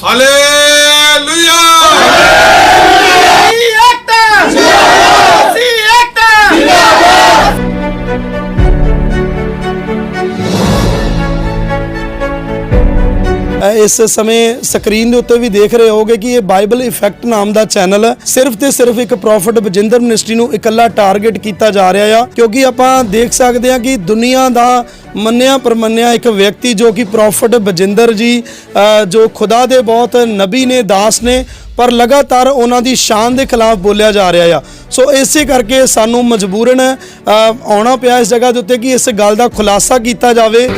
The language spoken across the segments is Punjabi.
Hallelujah! ਇਸ ਸਮੇਂ ਸਕਰੀਨ ਦੇ ਉੱਤੇ ਵੀ ਦੇਖ ਰਹੇ ਹੋਗੇ ਕਿ ਇਹ ਬਾਈਬਲ ਇਫੈਕਟ ਨਾਮ ਦਾ ਚੈਨਲ ਹੈ ਸਿਰਫ ਤੇ ਸਿਰਫ ਇੱਕ ਪ੍ਰੋਫਿਟ ਬਜਿੰਦਰ ਮਿਨਿਸਟਰੀ ਨੂੰ ਇਕੱਲਾ ਟਾਰਗੇਟ ਕੀਤਾ ਜਾ ਰਿਹਾ ਆ, ਕਿਉਂਕਿ ਆਪਾਂ ਦੇਖ ਸਕਦੇ ਹਾਂ ਕਿ ਦੁਨੀਆ ਦਾ ਮੰਨਿਆ ਪਰਮੰਨਿਆ ਇੱਕ ਵਿਅਕਤੀ ਜੋ ਕਿ ਪ੍ਰੋਫਿਟ ਬਜਿੰਦਰ ਜੀ ਜੋ ਖੁਦਾ ਦੇ ਬਹੁਤ ਨਬੀ ਨੇ, ਦਾਸ ਨੇ, ਪਰ ਲਗਾਤਾਰ ਉਹਨਾਂ ਦੀ ਸ਼ਾਨ ਦੇ ਖਿਲਾਫ ਬੋਲਿਆ ਜਾ ਰਿਹਾ ਆ। ਸੋ ਇਸੇ ਕਰਕੇ ਸਾਨੂੰ ਮਜਬੂਰਨ ਆਉਣਾ ਪਿਆ ਇਸ ਜਗ੍ਹਾ ਦੇ ਉੱਤੇ ਕਿ ਇਸ ਗੱਲ ਦਾ ਖੁਲਾਸਾ ਕੀਤਾ ਜਾਵੇ।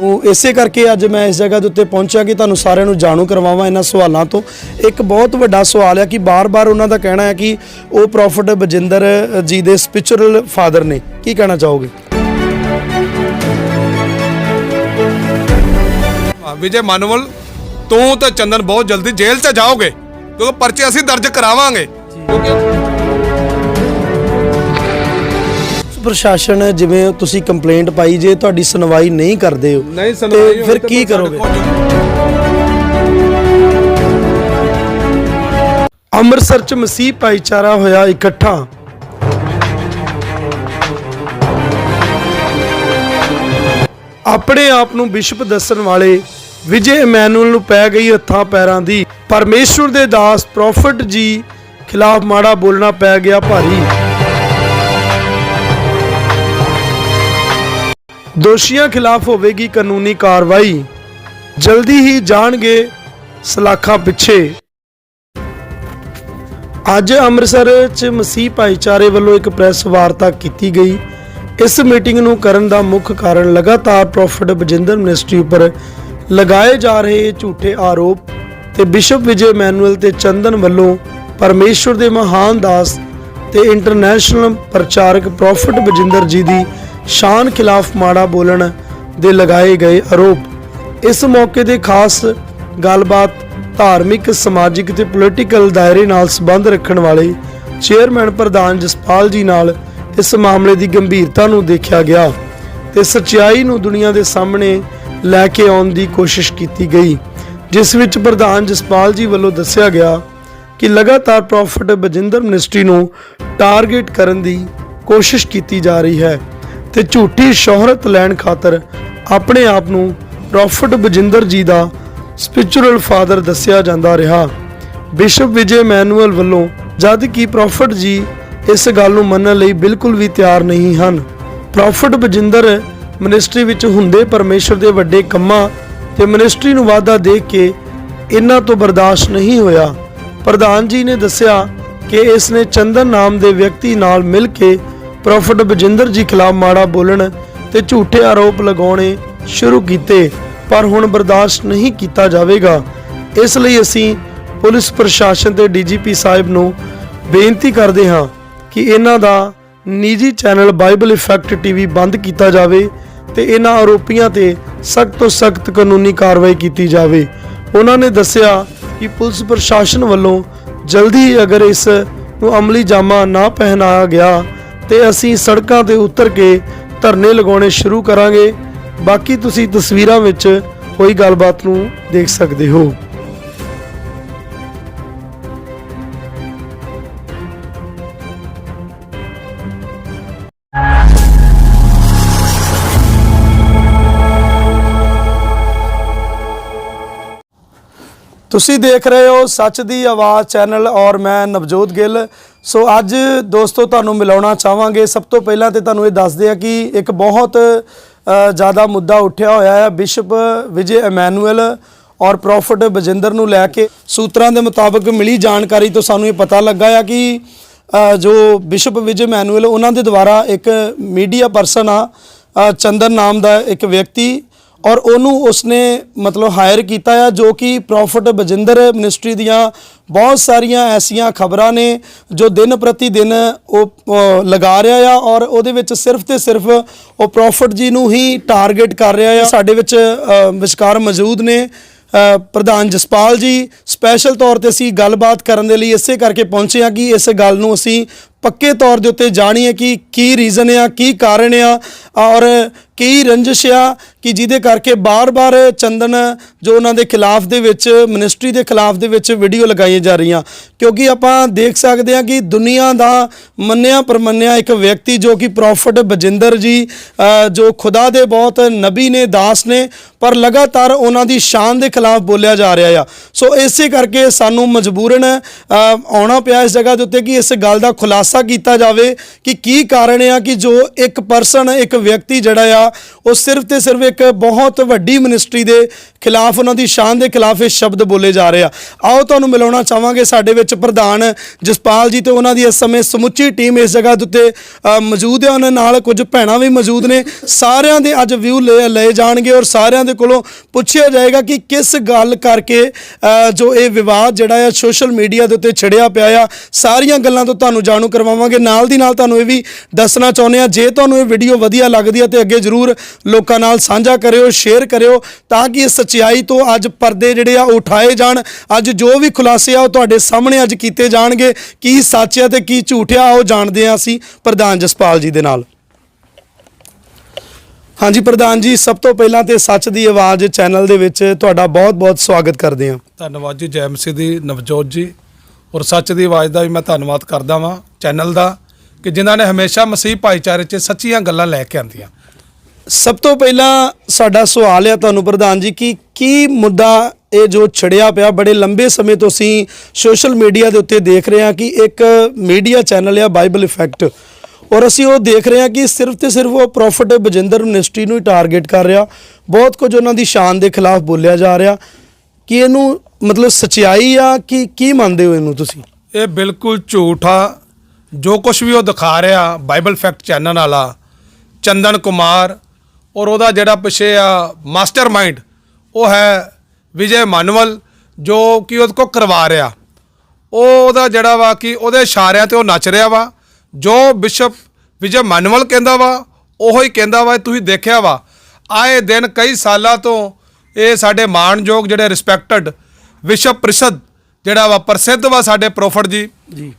ਨੂੰ ਇਸੇ ਕਰਕੇ ਅੱਜ ਮੈਂ ਇਸ ਜਗ੍ਹਾ ਦੇ ਉੱਤੇ ਪਹੁੰਚਿਆ ਕਿ ਤੁਹਾਨੂੰ ਸਾਰਿਆਂ ਨੂੰ ਜਾਣੂ ਕਰਵਾਵਾਂ ਇਹਨਾਂ ਸਵਾਲਾਂ ਤੋਂ। ਇੱਕ ਬਹੁਤ ਵੱਡਾ ਸਵਾਲ ਹੈ ਕਿ ਬਾਰ-ਬਾਰ ਉਹਨਾਂ ਦਾ ਕਹਿਣਾ ਹੈ ਕਿ ਉਹ ਪ੍ਰੋਫਿਟ ਬਜਿੰਦਰ ਜੀ ਦੇ ਸਪਿਰਚੁਅਲ ਫਾਦਰ ਨੇ। ਕੀ ਕਹਿਣਾ ਚਾਹੋਗੇ? ਵਿਜੇ ਮਾਨਵਲ ਤੂੰ ਤੇ ਚੰਦਨ ਬਹੁਤ ਜਲਦੀ ਜੇਲ੍ਹ 'ਚ ਜਾਓਗੇ ਕਿਉਂਕਿ ਪਰਚੇ ਅਸੀਂ ਦਰਜ ਕਰਾਵਾਂਗੇ। ਪ੍ਰਸ਼ਾਸਨ ਜਿਵੇਂ ਤੁਸੀਂ ਕੰਪਲੇਂਟ ਪਾਈ ਜੇ ਤੁਹਾਡੀ ਸੁਣਵਾਈ ਨਹੀਂ ਕਰਦੇ ਹੋ ਨਹੀਂ ਤੇ ਫਿਰ ਕੀ ਕਰੋਗੇ? ਅੰਮ੍ਰਿਤਸਰ ਚ ਮਸੀਹ ਭਾਈਚਾਰਾ ਹੋਇਆ ਇਕੱਠਾ। ਆਪਣੇ ਆਪ ਨੂੰ ਬਿਸ਼ਪ ਦੱਸਣ ਵਾਲੇ ਵਿਜੇ ਇਮੈਨੂਅਲ ਨੂੰ ਪੈ ਗਈ ਹੱਥਾਂ ਪੈਰਾਂ ਦੀ। ਪਰਮੇਸ਼ਵਰ ਦੇ ਦਾਸ ਪ੍ਰੋਫਿਟ ਜੀ ਖਿਲਾਫ ਮਾੜਾ ਬੋਲਣਾ ਪੈ ਗਿਆ ਭਾਰੀ। ਦੋਸ਼ੀਆਂ ਖਿਲਾਫ ਹੋਵੇਗੀ ਕਾਨੂੰਨੀ ਕਾਰਵਾਈ। ਜਲਦੀ ਹੀ ਜਾਣਗੇ ਸਲਾਖਾਂ ਪਿੱਛੇ। ਅੱਜ ਅੰਮ੍ਰਿਤਸਰ 'ਚ ਮਸੀਹ ਭਾਈਚਾਰੇ ਵੱਲੋਂ ਇੱਕ ਪ੍ਰੈਸ ਵਾਰਤਾ ਕੀਤੀ ਗਈ। ਇਸ ਮੀਟਿੰਗ ਨੂੰ ਕਰਨ ਦਾ ਮੁੱਖ ਕਾਰਨ ਲਗਾਤਾਰ ਪ੍ਰੋਫਿਟ ਬਜਿੰਦਰ ਮਿਨਿਸਟਰੀ ਉੱਪਰ ਲਗਾਏ ਜਾ ਰਹੇ ਝੂਠੇ ਆਰੋਪ ਤੇ ਬਿਸ਼ਪ ਵਿਜੇ ਮੈਨੂਅਲ ਤੇ ਚੰਦਨ ਵੱਲੋਂ ਪਰਮੇਸ਼ਵਰ ਦੇ ਮਹਾਨ ਦਾਸ ਤੇ ਇੰਟਰਨੈਸ਼ਨਲ ਪ੍ਰਚਾਰਕ ਪ੍ਰੋਫਿਟ ਬਜਿੰਦਰ ਜੀ ਦੀ ਸ਼ਾਨ ਖਿਲਾਫ ਮਾੜਾ ਬੋਲਣ ਦੇ ਲਗਾਏ ਗਏ ਆਰੋਪ। ਇਸ ਮੌਕੇ ਦੇ ਖਾਸ ਗੱਲਬਾਤ ਧਾਰਮਿਕ, ਸਮਾਜਿਕ ਤੇ ਪੋਲੀਟੀਕਲ ਦਾਇਰੇ ਨਾਲ ਸੰਬੰਧ ਰੱਖਣ ਵਾਲੇ ਚੇਅਰਮੈਨ ਪ੍ਰਧਾਨ ਜਸਪਾਲ ਜੀ ਨਾਲ ਇਸ ਮਾਮਲੇ ਦੀ ਗੰਭੀਰਤਾ ਨੂੰ ਦੇਖਿਆ ਗਿਆ ਤੇ ਸੱਚਾਈ ਨੂੰ ਦੁਨੀਆ ਦੇ ਸਾਹਮਣੇ ਲੈ ਕੇ ਆਉਣ ਦੀ ਕੋਸ਼ਿਸ਼ ਕੀਤੀ ਗਈ, ਜਿਸ ਵਿੱਚ ਪ੍ਰਧਾਨ ਜਸਪਾਲ ਜੀ ਵੱਲੋਂ ਦੱਸਿਆ ਗਿਆ ਕਿ ਲਗਾਤਾਰ ਪ੍ਰੋਫਿਟ ਬਜਿੰਦਰ ਮਿਨਿਸਟਰੀ ਨੂੰ ਟਾਰਗੇਟ ਕਰਨ ਦੀ ਕੋਸ਼ਿਸ਼ ਕੀਤੀ ਜਾ ਰਹੀ ਹੈ। ਤੇ ਝੂਠੀ ਸ਼ੋਹਰਤ ਲੈਣ ਖਾਤਰ ਆਪਣੇ ਆਪ ਨੂੰ ਪ੍ਰੋਫਿਟ ਬਜਿੰਦਰ ਜੀ ਦਾ ਸਪਿਰਚੁਅਲ ਫਾਦਰ ਦੱਸਿਆ ਜਾਂਦਾ ਰਿਹਾ। ਬਿਸ਼ਪ ਵਿਜੇ ਮੈਨੂਅਲ ਵੱਲੋਂ ਜਦ ਕਿ ਪ੍ਰੋਫਿਟ ਜੀ ਇਸ ਗੱਲ ਨੂੰ ਮੰਨਣ ਲਈ ਬਿਲਕੁਲ ਵੀ ਤਿਆਰ ਨਹੀਂ ਹਨ। ਪ੍ਰੋਫਟ ਬਜਿੰਦਰ ਮਿਨਿਸਟਰੀ ਵਿੱਚ ਹੁੰਦੇ ਪਰਮੇਸ਼ਰ ਦੇ ਵੱਡੇ ਕੰਮਾਂ ਤੇ ਮਿਨਿਸਟਰੀ ਨੂੰ ਵਾਅਦਾ ਦੇਖ ਕੇ ਇਹਨਾਂ ਤੋਂ ਬਰਦਾਸ਼ਤ ਨਹੀਂ ਹੋਇਆ। ਪ੍ਰਧਾਨ ਜੀ ਨੇ ਦੱਸਿਆ ਕਿ ਇਸ ਨੇ ਚੰਦਨ ਨਾਮ ਦੇ ਵਿਅਕਤੀ ਨਾਲ ਮਿਲ ਕੇ ਪ੍ਰੋਫਿਟ ਬਜਿੰਦਰ ਜੀ ਖਿਲਾਫ ਮਾੜਾ ਬੋਲਣ ਤੇ ਝੂਠੇ ਆਰੋਪ ਲਗਾਉਣੇ ਸ਼ੁਰੂ ਕੀਤੇ, ਪਰ ਹੁਣ ਬਰਦਾਸ਼ਤ ਨਹੀਂ ਕੀਤਾ ਜਾਵੇਗਾ। ਇਸ ਲਈ ਅਸੀਂ ਪੁਲਿਸ ਪ੍ਰਸ਼ਾਸਨ ਤੇ ਡੀਜੀਪੀ ਸਾਹਿਬ ਨੂੰ ਬੇਨਤੀ ਕਰਦੇ ਹਾਂ ਕਿ ਇਹਨਾਂ ਦਾ ਨਿੱਜੀ ਚੈਨਲ ਬਾਈਬਲ ਇਫੈਕਟ ਟੀਵੀ ਬੰਦ ਕੀਤਾ ਜਾਵੇ ਤੇ ਇਹਨਾਂ ਆਰੋਪੀਆਂ ਤੇ ਸਖਤ ਤੋਂ ਸਖਤ ਕਾਨੂੰਨੀ ਕਾਰਵਾਈ ਕੀਤੀ ਜਾਵੇ। ਉਹਨਾਂ ਨੇ ਦੱਸਿਆ ਕਿ ਪੁਲਿਸ ਪ੍ਰਸ਼ਾਸਨ ਵੱਲੋਂ ਜਲਦੀ ਹੀ ਅਗਰ ਇਸ ਨੂੰ ਅਮਲੀ ਜਾਮਾ ਨਾ ਪਹਿਨਾਇਆ ਗਿਆ ਤੇ ਅਸੀਂ ਸੜਕਾਂ ਤੇ ਉਤਰ ਕੇ ਧਰਨੇ ਲਗਾਉਣੇ ਸ਼ੁਰੂ ਕਰਾਂਗੇ। ਬਾਕੀ ਤੁਸੀਂ ਤਸਵੀਰਾਂ ਵਿੱਚ ਹੋਈ ਗੱਲਬਾਤ ਨੂੰ ਦੇਖ ਸਕਦੇ ਹੋ। ਤੁਸੀਂ ਦੇਖ ਰਹੇ ਹੋ ਸੱਚ ਦੀ ਆਵਾਜ਼ ਚੈਨਲ ਔਰ ਮੈਂ ਨਵਜੋਤ ਗਿੱਲ। ਸੋ ਅੱਜ ਦੋਸਤੋ ਤੁਹਾਨੂੰ ਮਿਲਾਉਣਾ ਚਾਹਾਂਗੇ। ਸਭ ਤੋਂ ਪਹਿਲਾਂ ਤੇ ਤੁਹਾਨੂੰ ਇਹ ਦੱਸਦੇ ਆ ਕਿ ਇੱਕ ਬਹੁਤ ਜ਼ਿਆਦਾ ਮੁੱਦਾ ਉੱਠਿਆ ਹੋਇਆ ਹੈ। ਬਿਸ਼ਪ ਵਿਜੇ ਐਮੈਨੂਅਲ ਔਰ ਪ੍ਰੋਫਿਟ ਬਜਿੰਦਰ ਨੂੰ ਲੈ ਕੇ ਸੂਤਰਾਂ ਦੇ ਮੁਤਾਬਕ ਮਿਲੀ ਜਾਣਕਾਰੀ ਤੋਂ ਸਾਨੂੰ ਇਹ ਪਤਾ ਲੱਗਾ ਆ ਕਿ ਜੋ ਬਿਸ਼ਪ ਵਿਜੇ ਮੈਨੂਅਲ ਉਹਨਾਂ ਦੇ ਦੁਆਰਾ ਇੱਕ ਮੀਡੀਆ ਪਰਸਨ ਆ ਚੰਦਨ ਨਾਮ ਦਾ ਇੱਕ ਵਿਅਕਤੀ ਔਰ ਉਹਨੂੰ ਉਸਨੇ ਮਤਲਬ ਹਾਇਰ ਕੀਤਾ ਆ, ਜੋ ਕਿ ਪ੍ਰੋਫਿਟ ਬਜਿੰਦਰ ਮਿਨਿਸਟਰੀ ਦੀਆਂ ਬਹੁਤ ਸਾਰੀਆਂ ਐਸੀਆਂ ਖਬਰਾਂ ਨੇ ਜੋ ਦਿਨ ਪ੍ਰਤੀ ਦਿਨ ਉਹ ਲਗਾ ਰਿਹਾ ਆ ਔਰ ਉਹਦੇ ਵਿੱਚ ਸਿਰਫ ਤੇ ਸਿਰਫ ਉਹ ਪ੍ਰੋਫਿਟ ਜੀ ਨੂੰ ਹੀ ਟਾਰਗੇਟ ਕਰ ਰਿਹਾ ਆ। ਸਾਡੇ ਵਿੱਚ ਵਿਚਕਾਰ ਮੌਜੂਦ ਨੇ ਪ੍ਰਧਾਨ ਜਸਪਾਲ ਜੀ। ਸਪੈਸ਼ਲ ਤੌਰ ਤੇ ਅਸੀਂ ਗੱਲਬਾਤ ਕਰਨ ਦੇ ਲਈ ਇਸੇ ਕਰਕੇ ਪਹੁੰਚੇ ਹਾਂ ਕਿ ਇਸ ਗੱਲ ਨੂੰ ਅਸੀਂ ਪੱਕੇ ਤੌਰ ਦੇ ਉੱਤੇ ਜਾਣੀਏ ਕਿ ਕੀ ਰੀਜ਼ਨ ਆ, ਕੀ ਕਾਰਨ ਆ, ਔਰ ਕੀ ਰੰਜਿਸ਼ ਆ ਕਿ ਜਿਹਦੇ ਕਰਕੇ ਬਾਰ-ਬਾਰ ਚੰਦਨ ਜੋ ਉਹਨਾਂ ਦੇ ਖਿਲਾਫ ਦੇ ਵਿੱਚ ਮਿਨਿਸਟਰੀ ਦੇ ਖਿਲਾਫ ਦੇ ਵਿੱਚ ਵੀਡੀਓ ਲਗਾਈਆਂ ਜਾ ਰਹੀਆਂ। ਕਿਉਂਕਿ ਆਪਾਂ ਦੇਖ ਸਕਦੇ ਹਾਂ ਕਿ ਦੁਨੀਆ ਦਾ ਮੰਨਿਆ ਪਰਮੰਨਿਆ ਇੱਕ ਵਿਅਕਤੀ ਜੋ ਕਿ ਪ੍ਰੋਫਟ ਬਜਿੰਦਰ ਜੀ ਜੋ ਖੁਦਾ ਦੇ ਬਹੁਤ ਨਬੀ ਨੇ, ਦਾਸ ਨੇ, ਪਰ ਲਗਾਤਾਰ ਉਹਨਾਂ ਦੀ ਸ਼ਾਨ ਦੇ ਖਿਲਾਫ ਬੋਲਿਆ ਜਾ ਰਿਹਾ ਆ। ਸੋ ਇਸੇ ਕਰਕੇ ਸਾਨੂੰ ਮਜਬੂਰਨ ਆਉਣਾ ਪਿਆ ਇਸ ਜਗ੍ਹਾ ਦੇ ਉੱਤੇ ਕਿ ਇਸ ਗੱਲ ਦਾ ਖੁਲਾਸਾ ਕੀਤਾ ਜਾਵੇ ਕਿ ਕੀ ਕਾਰਨ ਆ ਕਿ ਜੋ ਇੱਕ ਪਰਸਨ, ਇੱਕ ਵਿਅਕਤੀ ਜਿਹੜਾ ਆ, ਉਹ ਸਿਰਫ ਤੇ ਸਿਰਫ ਇੱਕ ਬਹੁਤ ਵੱਡੀ ਮਿਨਿਸਟਰੀ ਦੇ ਖਿਲਾਫ, ਉਹਨਾਂ ਦੀ ਸ਼ਾਨ ਦੇ ਖਿਲਾਫ ਇਹ ਸ਼ਬਦ ਬੋਲੇ ਜਾ ਰਹੇ ਆ। ਆਓ ਤੁਹਾਨੂੰ ਮਿਲਾਉਣਾ ਚਾਹਾਂਗੇ ਸਾਡੇ ਵਿੱਚ ਪ੍ਰਧਾਨ ਜਸਪਾਲ ਜੀ ਤੇ ਉਹਨਾਂ ਦੀ ਇਸ ਸਮੇਂ ਸਮੁੱਚੀ ਟੀਮ ਇਸ ਜਗ੍ਹਾ ਦੇ ਉੱਤੇ ਮੌਜੂਦ ਹੈ ਉਹਨਾਂ ਨਾਲ ਕੁਝ ਭੈਣਾਂ ਵੀ ਮੌਜੂਦ ਨੇ। ਸਾਰਿਆਂ ਦੇ ਅੱਜ ਵਿਊ ਲਏ ਲਏ ਜਾਣਗੇ ਔਰ ਸਾਰਿਆਂ ਦੇ ਕੋਲੋਂ ਪੁੱਛਿਆ ਜਾਏਗਾ ਕਿ ਕਿਸ ਗੱਲ ਕਰਕੇ ਜੋ ਇਹ ਵਿਵਾਦ ਜਿਹੜਾ ਆ ਸੋਸ਼ਲ ਮੀਡੀਆ ਦੇ ਉੱਤੇ ਛਿੜਿਆ ਪਿਆ ਆ। ਸਾਰੀਆਂ ਗੱਲਾਂ ਤੋਂ ਤੁਹਾਨੂੰ ਜਾਣੂ ਕਰਵਾਵਾਂਗੇ। ਨਾਲ ਦੀ ਨਾਲ ਤੁਹਾਨੂੰ ਇਹ ਵੀ ਦੱਸਣਾ ਚਾਹੁੰਦੇ ਆ ਜੇ ਤੁਹਾਨੂੰ ਇਹ ਵੀਡੀਓ ਵਧੀਆ ਲੱਗਦੀ ਹੈ ਤੇ ਅੱਗੇ ਜਰੂਰ ਲੋਕਾਂ ਨਾਲ ਸਾਂਝਾ ਕਰਿਓ ਸ਼ੇਅਰ ਕਰਿਓ, ਤਾਂ ਕਿ ਇਸ ਸੱਚਾਈ ਤੋਂ ਅੱਜ ਪਰਦੇ ਜਿਹੜੇ ਆ, ਉਹ ਉਠਾਏ ਜਾਣ। ਅੱਜ ਜੋ ਵੀ ਖੁਲਾਸੇ ਆ, ਉਹ ਤੁਹਾਡੇ ਸਾਹਮਣੇ ਅੱਜ ਕੀਤੇ ਜਾਣਗੇ। ਕੀ ਸੱਚ ਹੈ ਤੇ ਕੀ ਝੂਠ ਆ, ਉਹ ਜਾਣਦੇ ਆ ਅਸੀਂ ਪ੍ਰਧਾਨ ਜਸਪਾਲ ਜੀ ਦੇ ਨਾਲ। ਹਾਂਜੀ ਪ੍ਰਧਾਨ ਜੀ, ਸਭ ਤੋਂ ਪਹਿਲਾਂ ਤੇ ਸੱਚ ਦੀ ਆਵਾਜ਼ ਚੈਨਲ ਦੇ ਵਿੱਚ ਤੁਹਾਡਾ ਬਹੁਤ-ਬਹੁਤ ਸਵਾਗਤ ਕਰਦੇ ਹਾਂ। ਧੰਨਵਾਦ ਜੀ ਜੈਮਸੀ ਦੀ ਨਵਜੋਤ ਜੀ। ਔਰ ਸੱਚ ਦੀ ਆਵਾਜ਼ ਦਾ ਵੀ ਮੈਂ ਧੰਨਵਾਦ ਕਰਦਾ ਵਾਂ ਚੈਨਲ ਦਾ ਕਿ ਜਿਨ੍ਹਾਂ ਨੇ ਹਮੇਸ਼ਾ ਮਸੀਹ ਭਾਈਚਾਰੇ 'ਚ ਸੱਚੀਆਂ ਗੱਲਾਂ ਲੈ ਕੇ ਆਂਦੀਆਂ। ਸਭ ਤੋਂ ਪਹਿਲਾਂ ਸਾਡਾ ਸਵਾਲ ਹੈ ਤੁਹਾਨੂੰ ਪ੍ਰਧਾਨ ਜੀ, ਕਿ ਕੀ ਮੁੱਦਾ ਇਹ ਜੋ ਛੜਿਆ ਪਿਆ, ਬੜੇ ਲੰਬੇ ਸਮੇਂ ਤੋਂ ਅਸੀਂ ਸੋਸ਼ਲ ਮੀਡੀਆ ਦੇ ਉੱਤੇ ਦੇਖ ਰਹੇ ਹਾਂ ਕਿ ਇੱਕ ਮੀਡੀਆ ਚੈਨਲ ਆ ਬਾਈਬਲ ਇਫੈਕਟ। ਔਰ ਅਸੀਂ ਉਹ ਦੇਖ ਰਹੇ ਹਾਂ ਕਿ ਸਿਰਫ ਤੇ ਸਿਰਫ ਉਹ ਪ੍ਰੋਫਿਟ ਬਜਿੰਦਰ ਮਿਨਿਸਟਰੀ ਨੂੰ ਹੀ ਟਾਰਗੇਟ ਕਰ ਰਿਹਾ। ਬਹੁਤ ਕੁਝ ਉਹਨਾਂ ਦੀ ਸ਼ਾਨ ਦੇ ਖਿਲਾਫ ਬੋਲਿਆ ਜਾ ਰਿਹਾ। ਕਿ ਇਹਨੂੰ ਮਤਲਬ ਸਚਾਈ ਆ ਕਿ ਕੀ ਮੰਨਦੇ ਹੋ ਇਹਨੂੰ ਤੁਸੀਂ? ਇਹ ਬਿਲਕੁਲ ਝੂਠ। ਆ ਜੋ ਕੁਝ ਵੀ ਉਹ ਦਿਖਾ ਰਿਹਾ ਬਾਈਬਲ ਫੈਕਟ ਚੈਨਲ ਵਾਲਾ, ਚੰਦਨ ਕੁਮਾਰ ਔਰ ਉਹਦਾ ਜਿਹੜਾ ਪਿਛੇ ਆ ਮਾਸਟਰਮਾਈਂਡ ਉਹ ਹੈ ਵਿਜੇ ਮਾਨਵਲ, ਜੋ ਕਿ ਉਹਦੇ ਕੋ ਕਰਵਾ ਰਿਹਾ। ਉਹ ਉਹਦਾ ਜਿਹੜਾ ਵਾ ਕਿ ਉਹਦੇ ਇਸ਼ਾਰਿਆਂ ਤੇ ਉਹ ਨੱਚ ਰਿਹਾ ਵਾ, ਜੋ ਬਿਸ਼ਪ ਵਿਜੇ ਮਾਨਵਲ ਕਹਿੰਦਾ ਵਾ, ਉਹੋ ਹੀ ਕਹਿੰਦਾ ਵਾ ਤੁਸੀਂ ਦੇਖਿਆ ਵਾ। ਆਏ ਦਿਨ ਕਈ ਸਾਲਾਂ ਤੋਂ ਇਹ ਸਾਡੇ ਮਾਣਯੋਗ ਜਿਹੜੇ ਰਿਸਪੈਕਟਡ ਵਿਸ਼ਵ ਪ੍ਰੀਸ਼ਦ ਜਿਹੜਾ ਵਾ ਪ੍ਰਸਿੱਧ ਵਾ ਸਾਡੇ ਪ੍ਰੋਫਟ ਜੀ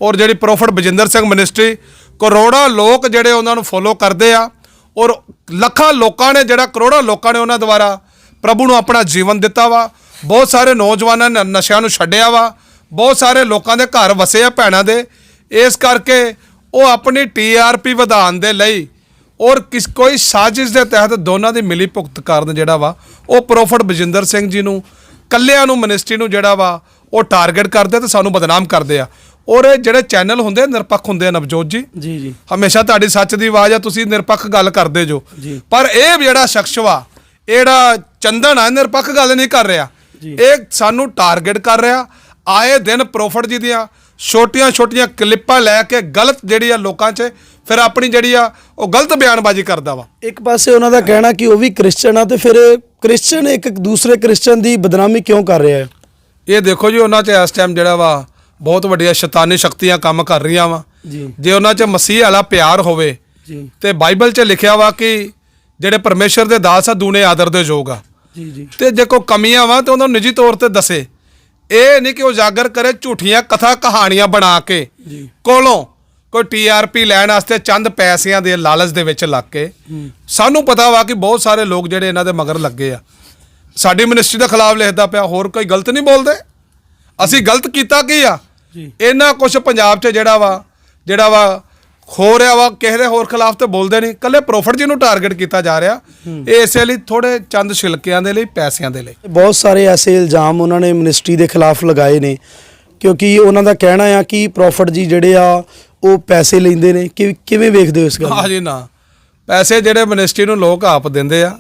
ਔਰ ਜਿਹੜੀ ਪ੍ਰੋਫਟ ਬਜਿੰਦਰ ਸਿੰਘ ਮਿਨਿਸਟਰੀ ਕਰੋੜਾਂ ਲੋਕ ਜਿਹੜੇ ਉਹਨਾਂ ਨੂੰ ਫੋਲੋ ਕਰਦੇ ਆ ਔਰ ਲੱਖਾਂ ਲੋਕਾਂ ਨੇ ਜਿਹੜਾ ਕਰੋੜਾਂ ਲੋਕਾਂ ਨੇ ਉਹਨਾਂ ਦੁਆਰਾ ਪ੍ਰਭੂ ਨੂੰ ਆਪਣਾ ਜੀਵਨ ਦਿੱਤਾ ਵਾ। ਬਹੁਤ ਸਾਰੇ ਨੌਜਵਾਨਾਂ ਨੇ ਨਸ਼ਿਆਂ ਨੂੰ ਛੱਡਿਆ ਵਾ। ਬਹੁਤ ਸਾਰੇ ਲੋਕਾਂ ਦੇ ਘਰ ਵਸੇ ਆ ਭੈਣਾਂ ਦੇ। ਇਸ ਕਰਕੇ ਉਹ ਆਪਣੀ ਟੀਆਰਪੀ ਵਧਾਉਣ ਦੇ ਲਈ ਔਰ ਕਿਸ ਕੋਈ ਸਾਜ਼ਿਸ਼ ਦੇ ਤਹਿਤ ਦੋਨਾਂ ਦੀ ਮਿਲੀ ਭੁਗਤ ਕਾਰਨ ਜਿਹੜਾ ਵਾ ਉਹ ਪ੍ਰੋਫਟ ਬਜਿੰਦਰ ਸਿੰਘ ਜੀ ਨੂੰ ਕੱਲਿਆਂ ਨੂੰ ਮਿਨਿਸਟਰੀ ਨੂੰ ਜਿਹੜਾ ਵਾ ਉਹ ਟਾਰਗੇਟ ਕਰਦੇ ਤੇ ਸਾਨੂੰ ਬਦਨਾਮ ਕਰਦੇ ਆ। ਔਰ ਇਹ ਜਿਹੜੇ ਚੈਨਲ ਹੁੰਦੇ ਆ, ਨਿਰਪੱਖ ਹੁੰਦੇ ਆ ਨਵਜੋਤ ਜੀ। ਜੀ ਜੀ। ਹਮੇਸ਼ਾ ਤੁਹਾਡੀ ਸੱਚ ਦੀ ਆਵਾਜ਼ ਆ ਤੁਸੀਂ ਨਿਰਪੱਖ ਗੱਲ ਕਰਦੇ ਜੋ। ਜੀ। ਪਰ ਇਹ ਜਿਹੜਾ ਸ਼ਖਸ ਵਾ ਇਹੜਾ ਚੰਦਨ ਆ ਨਿਰਪੱਖ ਗੱਲ ਨਹੀਂ ਕਰ ਰਿਹਾ। ਇਹ ਸਾਨੂੰ ਟਾਰਗੇਟ ਕਰ ਰਿਹਾ। ਆਏ ਦਿਨ ਪ੍ਰੋਫਟ ਜੀ ਦੀਆਂ ਛੋਟੀਆਂ ਛੋਟੀਆਂ ਕਲਿੱਪਾਂ ਲੈ ਕੇ ਗਲਤ ਜਿਹੜੀ ਆ ਲੋਕਾਂ 'ਚ ਫਿਰ ਆਪਣੀ ਜਿਹੜੀ ਆ ਉਹ ਗਲਤ ਬਿਆਨਬਾਜ਼ੀ ਕਰਦਾ ਵਾ। ਇੱਕ ਪਾਸੇ ਉਹਨਾਂ ਦਾ ਕਹਿਣਾ ਕਿ ਉਹ ਵੀ ਕ੍ਰਿਸਚਨ ਆ ਤੇ ਫਿਰ ਕ੍ਰਿਸਚਨ ਇੱਕ ਦੂਸਰੇ ਕ੍ਰਿਸਚਨ ਦੀ ਬਦਨਾਮੀ ਕਿਉਂ ਕਰ ਰਿਹਾ ਹੈ? ਇਹ ਦੇਖੋ ਜੀ ਉਹਨਾਂ 'ਚ ਇਸ ਟਾਈਮ ਜਿਹੜਾ ਵਾ ਬਹੁਤ ਵੱਡੀਆਂ ਸ਼ੈਤਾਨੀ ਸ਼ਕਤੀਆਂ ਕੰਮ ਕਰ ਰਹੀਆਂ ਵਾ। ਜੀ। ਜੇ ਉਹਨਾਂ 'ਚ ਮਸੀਹ ਵਾਲਾ ਪਿਆਰ ਹੋਵੇ ਜੀ। ਤੇ ਬਾਈਬਲ 'ਚ ਲਿਖਿਆ ਵਾ ਕਿ ਜਿਹੜੇ ਪਰਮੇਸ਼ਰ ਦੇ ਦਾਸ ਆ ਦੂਨੇ ਆਦਰ ਦੇ ਯੋਗ ਆ। ਜੀ ਜੀ। ਤੇ ਜੇ ਕੋਈ ਕਮੀਆਂ ਵਾ ਤੇ ਉਹਨਾਂ ਨੂੰ ਨਿੱਜੀ ਤੌਰ ਤੇ ਦੱਸੇ। ਇਹ ਨਹੀਂ ਕਿ ਉਜਾਗਰ ਕਰੇ ਝੂਠੀਆਂ ਕਥਾ ਕਹਾਣੀਆਂ ਬਣਾ ਕੇ ਜੀ। ਕੋਲੋਂ ਕੋਈ ਟੀਆਰਪੀ ਲੈਣ ਵਾਸਤੇ ਚੰਦ ਪੈਸਿਆਂ ਦੇ ਲਾਲਚ ਦੇ ਵਿੱਚ ਲੱਗ ਕੇ। ਸਾਨੂੰ ਪਤਾ ਵਾ ਕਿ ਬਹੁਤ ਸਾਰੇ ਲੋਕ ਜਿਹੜੇ ਇਹਨਾਂ ਦੇ ਮਗਰ ਲੱਗੇ ਆ। ਸਾਡੀ ਮਿਨਿਸਟਰੀ ਦੇ ਖਿਲਾਫ ਲਿਖਦਾ ਪਿਆ ਹੋਰ ਕੋਈ ਗਲਤ ਨਹੀਂ ਬੋਲਦੇ। ਅਸੀਂ ਗਲਤ ਕੀਤਾ ਕੀ ਆ। ਇਹਨਾਂ ਕੁਝ ਪੰਜਾਬ 'ਚ ਜਿਹੜਾ ਵਾ ਜਿਹੜਾ ਵਾ ਹੋ ਰਿਹਾ ਵਾ ਕਿਸੇ ਦੇ ਹੋਰ ਖਿਲਾਫ ਤੇ ਬੋਲਦੇ ਨਹੀਂ। ਕੱਲੇ ਪ੍ਰੋਫਿਟ ਜੀ ਨੂੰ ਟਾਰਗੇਟ ਕੀਤਾ ਜਾ ਰਿਹਾ ਇਹ ਇਸੇ ਲਈ ਥੋੜੇ ਚੰਦ ਛਿਲਕਿਆਂ ਦੇ ਲਈ ਪੈਸਿਆਂ ਦੇ ਲਈ। ਬਹੁਤ ਸਾਰੇ ਐਸੇ ਇਲਜ਼ਾਮ ਉਹਨਾਂ ਨੇ ਮਿਨਿਸਟਰੀ ਦੇ ਖਿਲਾਫ ਲਗਾਏ ਨੇ ਕਿਉਂਕਿ ਉਹਨਾਂ ਦਾ ਕਹਿਣਾ ਆ ਕਿ ਪ੍ਰੋਫਿਟ ਜੀ ਜਿਹੜੇ ਆ ਉਹ ਪੈਸੇ ਲੈਂਦੇ ਨੇ? ਕਿ ਕਿਵੇਂ ਵੇਖਦੇ ਹੋ ਇਸ ਗੱਲ ਨੂੰ? ਹਾਂ ਜੀ ਨਾ। ਪੈਸੇ ਜਿਹੜੇ ਮਿਨਿਸਟਰੀ ਨੂੰ ਲੋਕ ਆਪ ਦਿੰਦੇ ਆ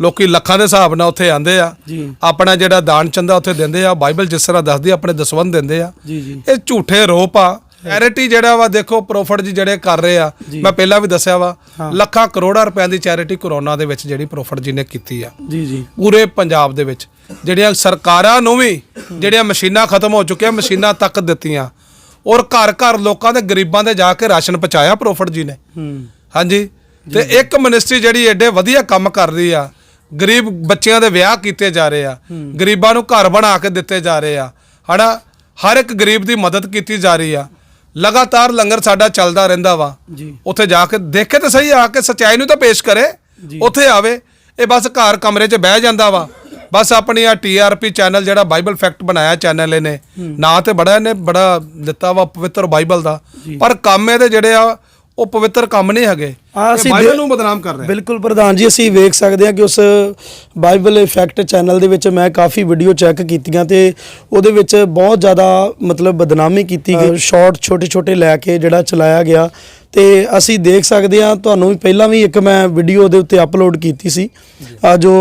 ਲੋਕੀ ਲੱਖਾਂ ਦੇ ਹਿਸਾਬ ਨਾਲ ਉੱਥੇ ਆਂਦੇ ਆ। ਜੀ। ਆਪਣਾ ਜਿਹੜਾ ਦਾਨ ਚੰਦਾ ਉੱਥੇ ਦਿੰਦੇ ਆ ਬਾਈਬਲ ਜਿਸ ਤਰ੍ਹਾਂ ਦੱਸਦੀ ਆ, ਆਪਣੇ ਦਸਵੰਦ ਦਿੰਦੇ ਆ। ਜੀ ਜੀ। ਇਹ ਝੂਠੇ ਰੋਪ ਆ। ਚੈਰਿਟੀ ਜਿਹੜਾ ਵਾ ਦੇਖੋ ਪ੍ਰੋਫਿਟ ਜੀ ਜਿਹੜੇ ਕਰ ਰਹੇ ਆ। ਮੈਂ ਪਹਿਲਾਂ ਵੀ ਦੱਸਿਆ ਵਾ ਲੱਖਾਂ ਕਰੋੜਾਂ ਰੁਪਏ ਦੀ ਚੈਰਿਟੀ ਕਰੋਨਾ ਦੇ ਵਿੱਚ ਜਿਹੜੀ ਪ੍ਰੋਫਿਟ ਜੀ ਨੇ ਕੀਤੀ ਆ। ਜੀ ਜੀ। ਪੂਰੇ ਪੰਜਾਬ ਦੇ ਵਿੱਚ। ਜਿਹੜੀਆਂ ਸਰਕਾਰਾਂ ਨੂੰ ਵੀ ਜਿਹੜੀਆਂ ਮਸ਼ੀਨਾਂ ਖਤਮ ਹੋ ਚੁੱਕੀਆਂ ਮਸ਼ੀਨਾਂ ਤੱਕ ਦਿੱਤੀਆਂ। ਔਰ ਘਰ ਘਰ ਲੋਕਾਂ ਦੇ ਗਰੀਬਾਂ ਦੇ ਜਾ ਕੇ ਰਾਸ਼ਨ ਪਹੁੰਚਾਇਆ ਪ੍ਰੋਫਿਟ ਜੀ ਨੇ। ਹੂੰ। ਹਾਂਜੀ। ਤੇ ਇੱਕ ਮਿਨਿਸਟਰੀ ਜਿਹੜੀ ਐਡੇ ਵਧੀਆ ਕੰਮ ਕਰ ਰਹੀ ਆ ਗਰੀਬ ਬੱਚਿਆਂ ਦੇ ਵਿਆਹ ਕੀਤੇ ਜਾ ਰਹੇ ਆ ਗਰੀਬਾਂ ਨੂੰ ਘਰ ਬਣਾ ਕੇ ਦਿੱਤੇ ਜਾ ਰਹੇ ਆ ਹਨਾ? ਹਰ ਇੱਕ ਗਰੀਬ ਦੀ ਮਦਦ ਕੀਤੀ ਜਾ ਰਹੀ ਆ। ਲਗਾਤਾਰ ਲੰਗਰ ਸਾਡਾ ਚੱਲਦਾ ਰਹਿੰਦਾ ਵਾ। ਉੱਥੇ ਜਾ ਕੇ ਦੇਖੇ ਤਾਂ ਸਹੀ ਆ ਕੇ ਸਚਾਈ ਨੂੰ ਤਾਂ ਪੇਸ਼ ਕਰੇ ਉੱਥੇ ਆਵੇ ਇਹ ਬਸ ਘਰ ਕਮਰੇ 'ਚ ਬਹਿ ਜਾਂਦਾ ਵਾ। ਬਸ ਆਪਣੀ ਆ ਟੀਆਰਪੀ ਚੈਨਲ ਜਿਹੜਾ ਬਾਈਬਲ ਫੈਕਟ ਬਣਾਇਆ ਚੈਨਲ ਇਹਨੇ। ਨਾਂ ਤੇ ਬੜਾ ਇਹਨੇ ਬੜਾ ਦਿੱਤਾ ਵਾ ਪਵਿੱਤਰ ਬਾਈਬਲ ਦਾ। ਪਰ ਕੰਮ ਇਹਦੇ ਜਿਹੜੇ ਆ ਉਹ ਪਵਿੱਤਰ ਕੰਮ ਨਹੀਂ ਹੈਗੇ। ਇਹ ਅਸੀਂ ਬਾਈਬਲ ਨੂੰ ਬਦਨਾਮ ਕਰ ਰਹੇ ਆ। ਬਿਲਕੁਲ ਪ੍ਰਧਾਨ ਜੀ ਅਸੀਂ ਵੇਖ ਸਕਦੇ ਹਾਂ ਕਿ ਉਸ ਬਾਈਬਲ ਇਫੈਕਟ ਚੈਨਲ ਦੇ ਵਿੱਚ ਮੈਂ ਕਾਫੀ ਵੀਡੀਓ ਚੈੱਕ ਕੀਤੀਆਂ ਤੇ ਉਹਦੇ ਵਿੱਚ ਬਹੁਤ ਜ਼ਿਆਦਾ ਮਤਲਬ ਬਦਨਾਮੀ ਕੀਤੀ ਗਈ। ਸ਼ਾਰਟ ਛੋਟੇ ਛੋਟੇ ਲੈ ਕੇ ਜਿਹੜਾ ਚਲਾਇਆ ਗਿਆ ਤੇ ਅਸੀਂ ਦੇਖ ਸਕਦੇ ਹਾਂ ਤੁਹਾਨੂੰ ਵੀ ਪਹਿਲਾਂ ਵੀ ਇੱਕ ਮੈਂ ਵੀਡੀਓ ਦੇ ਉੱਤੇ ਅਪਲੋਡ ਕੀਤੀ ਸੀ। ਆ ਜੋ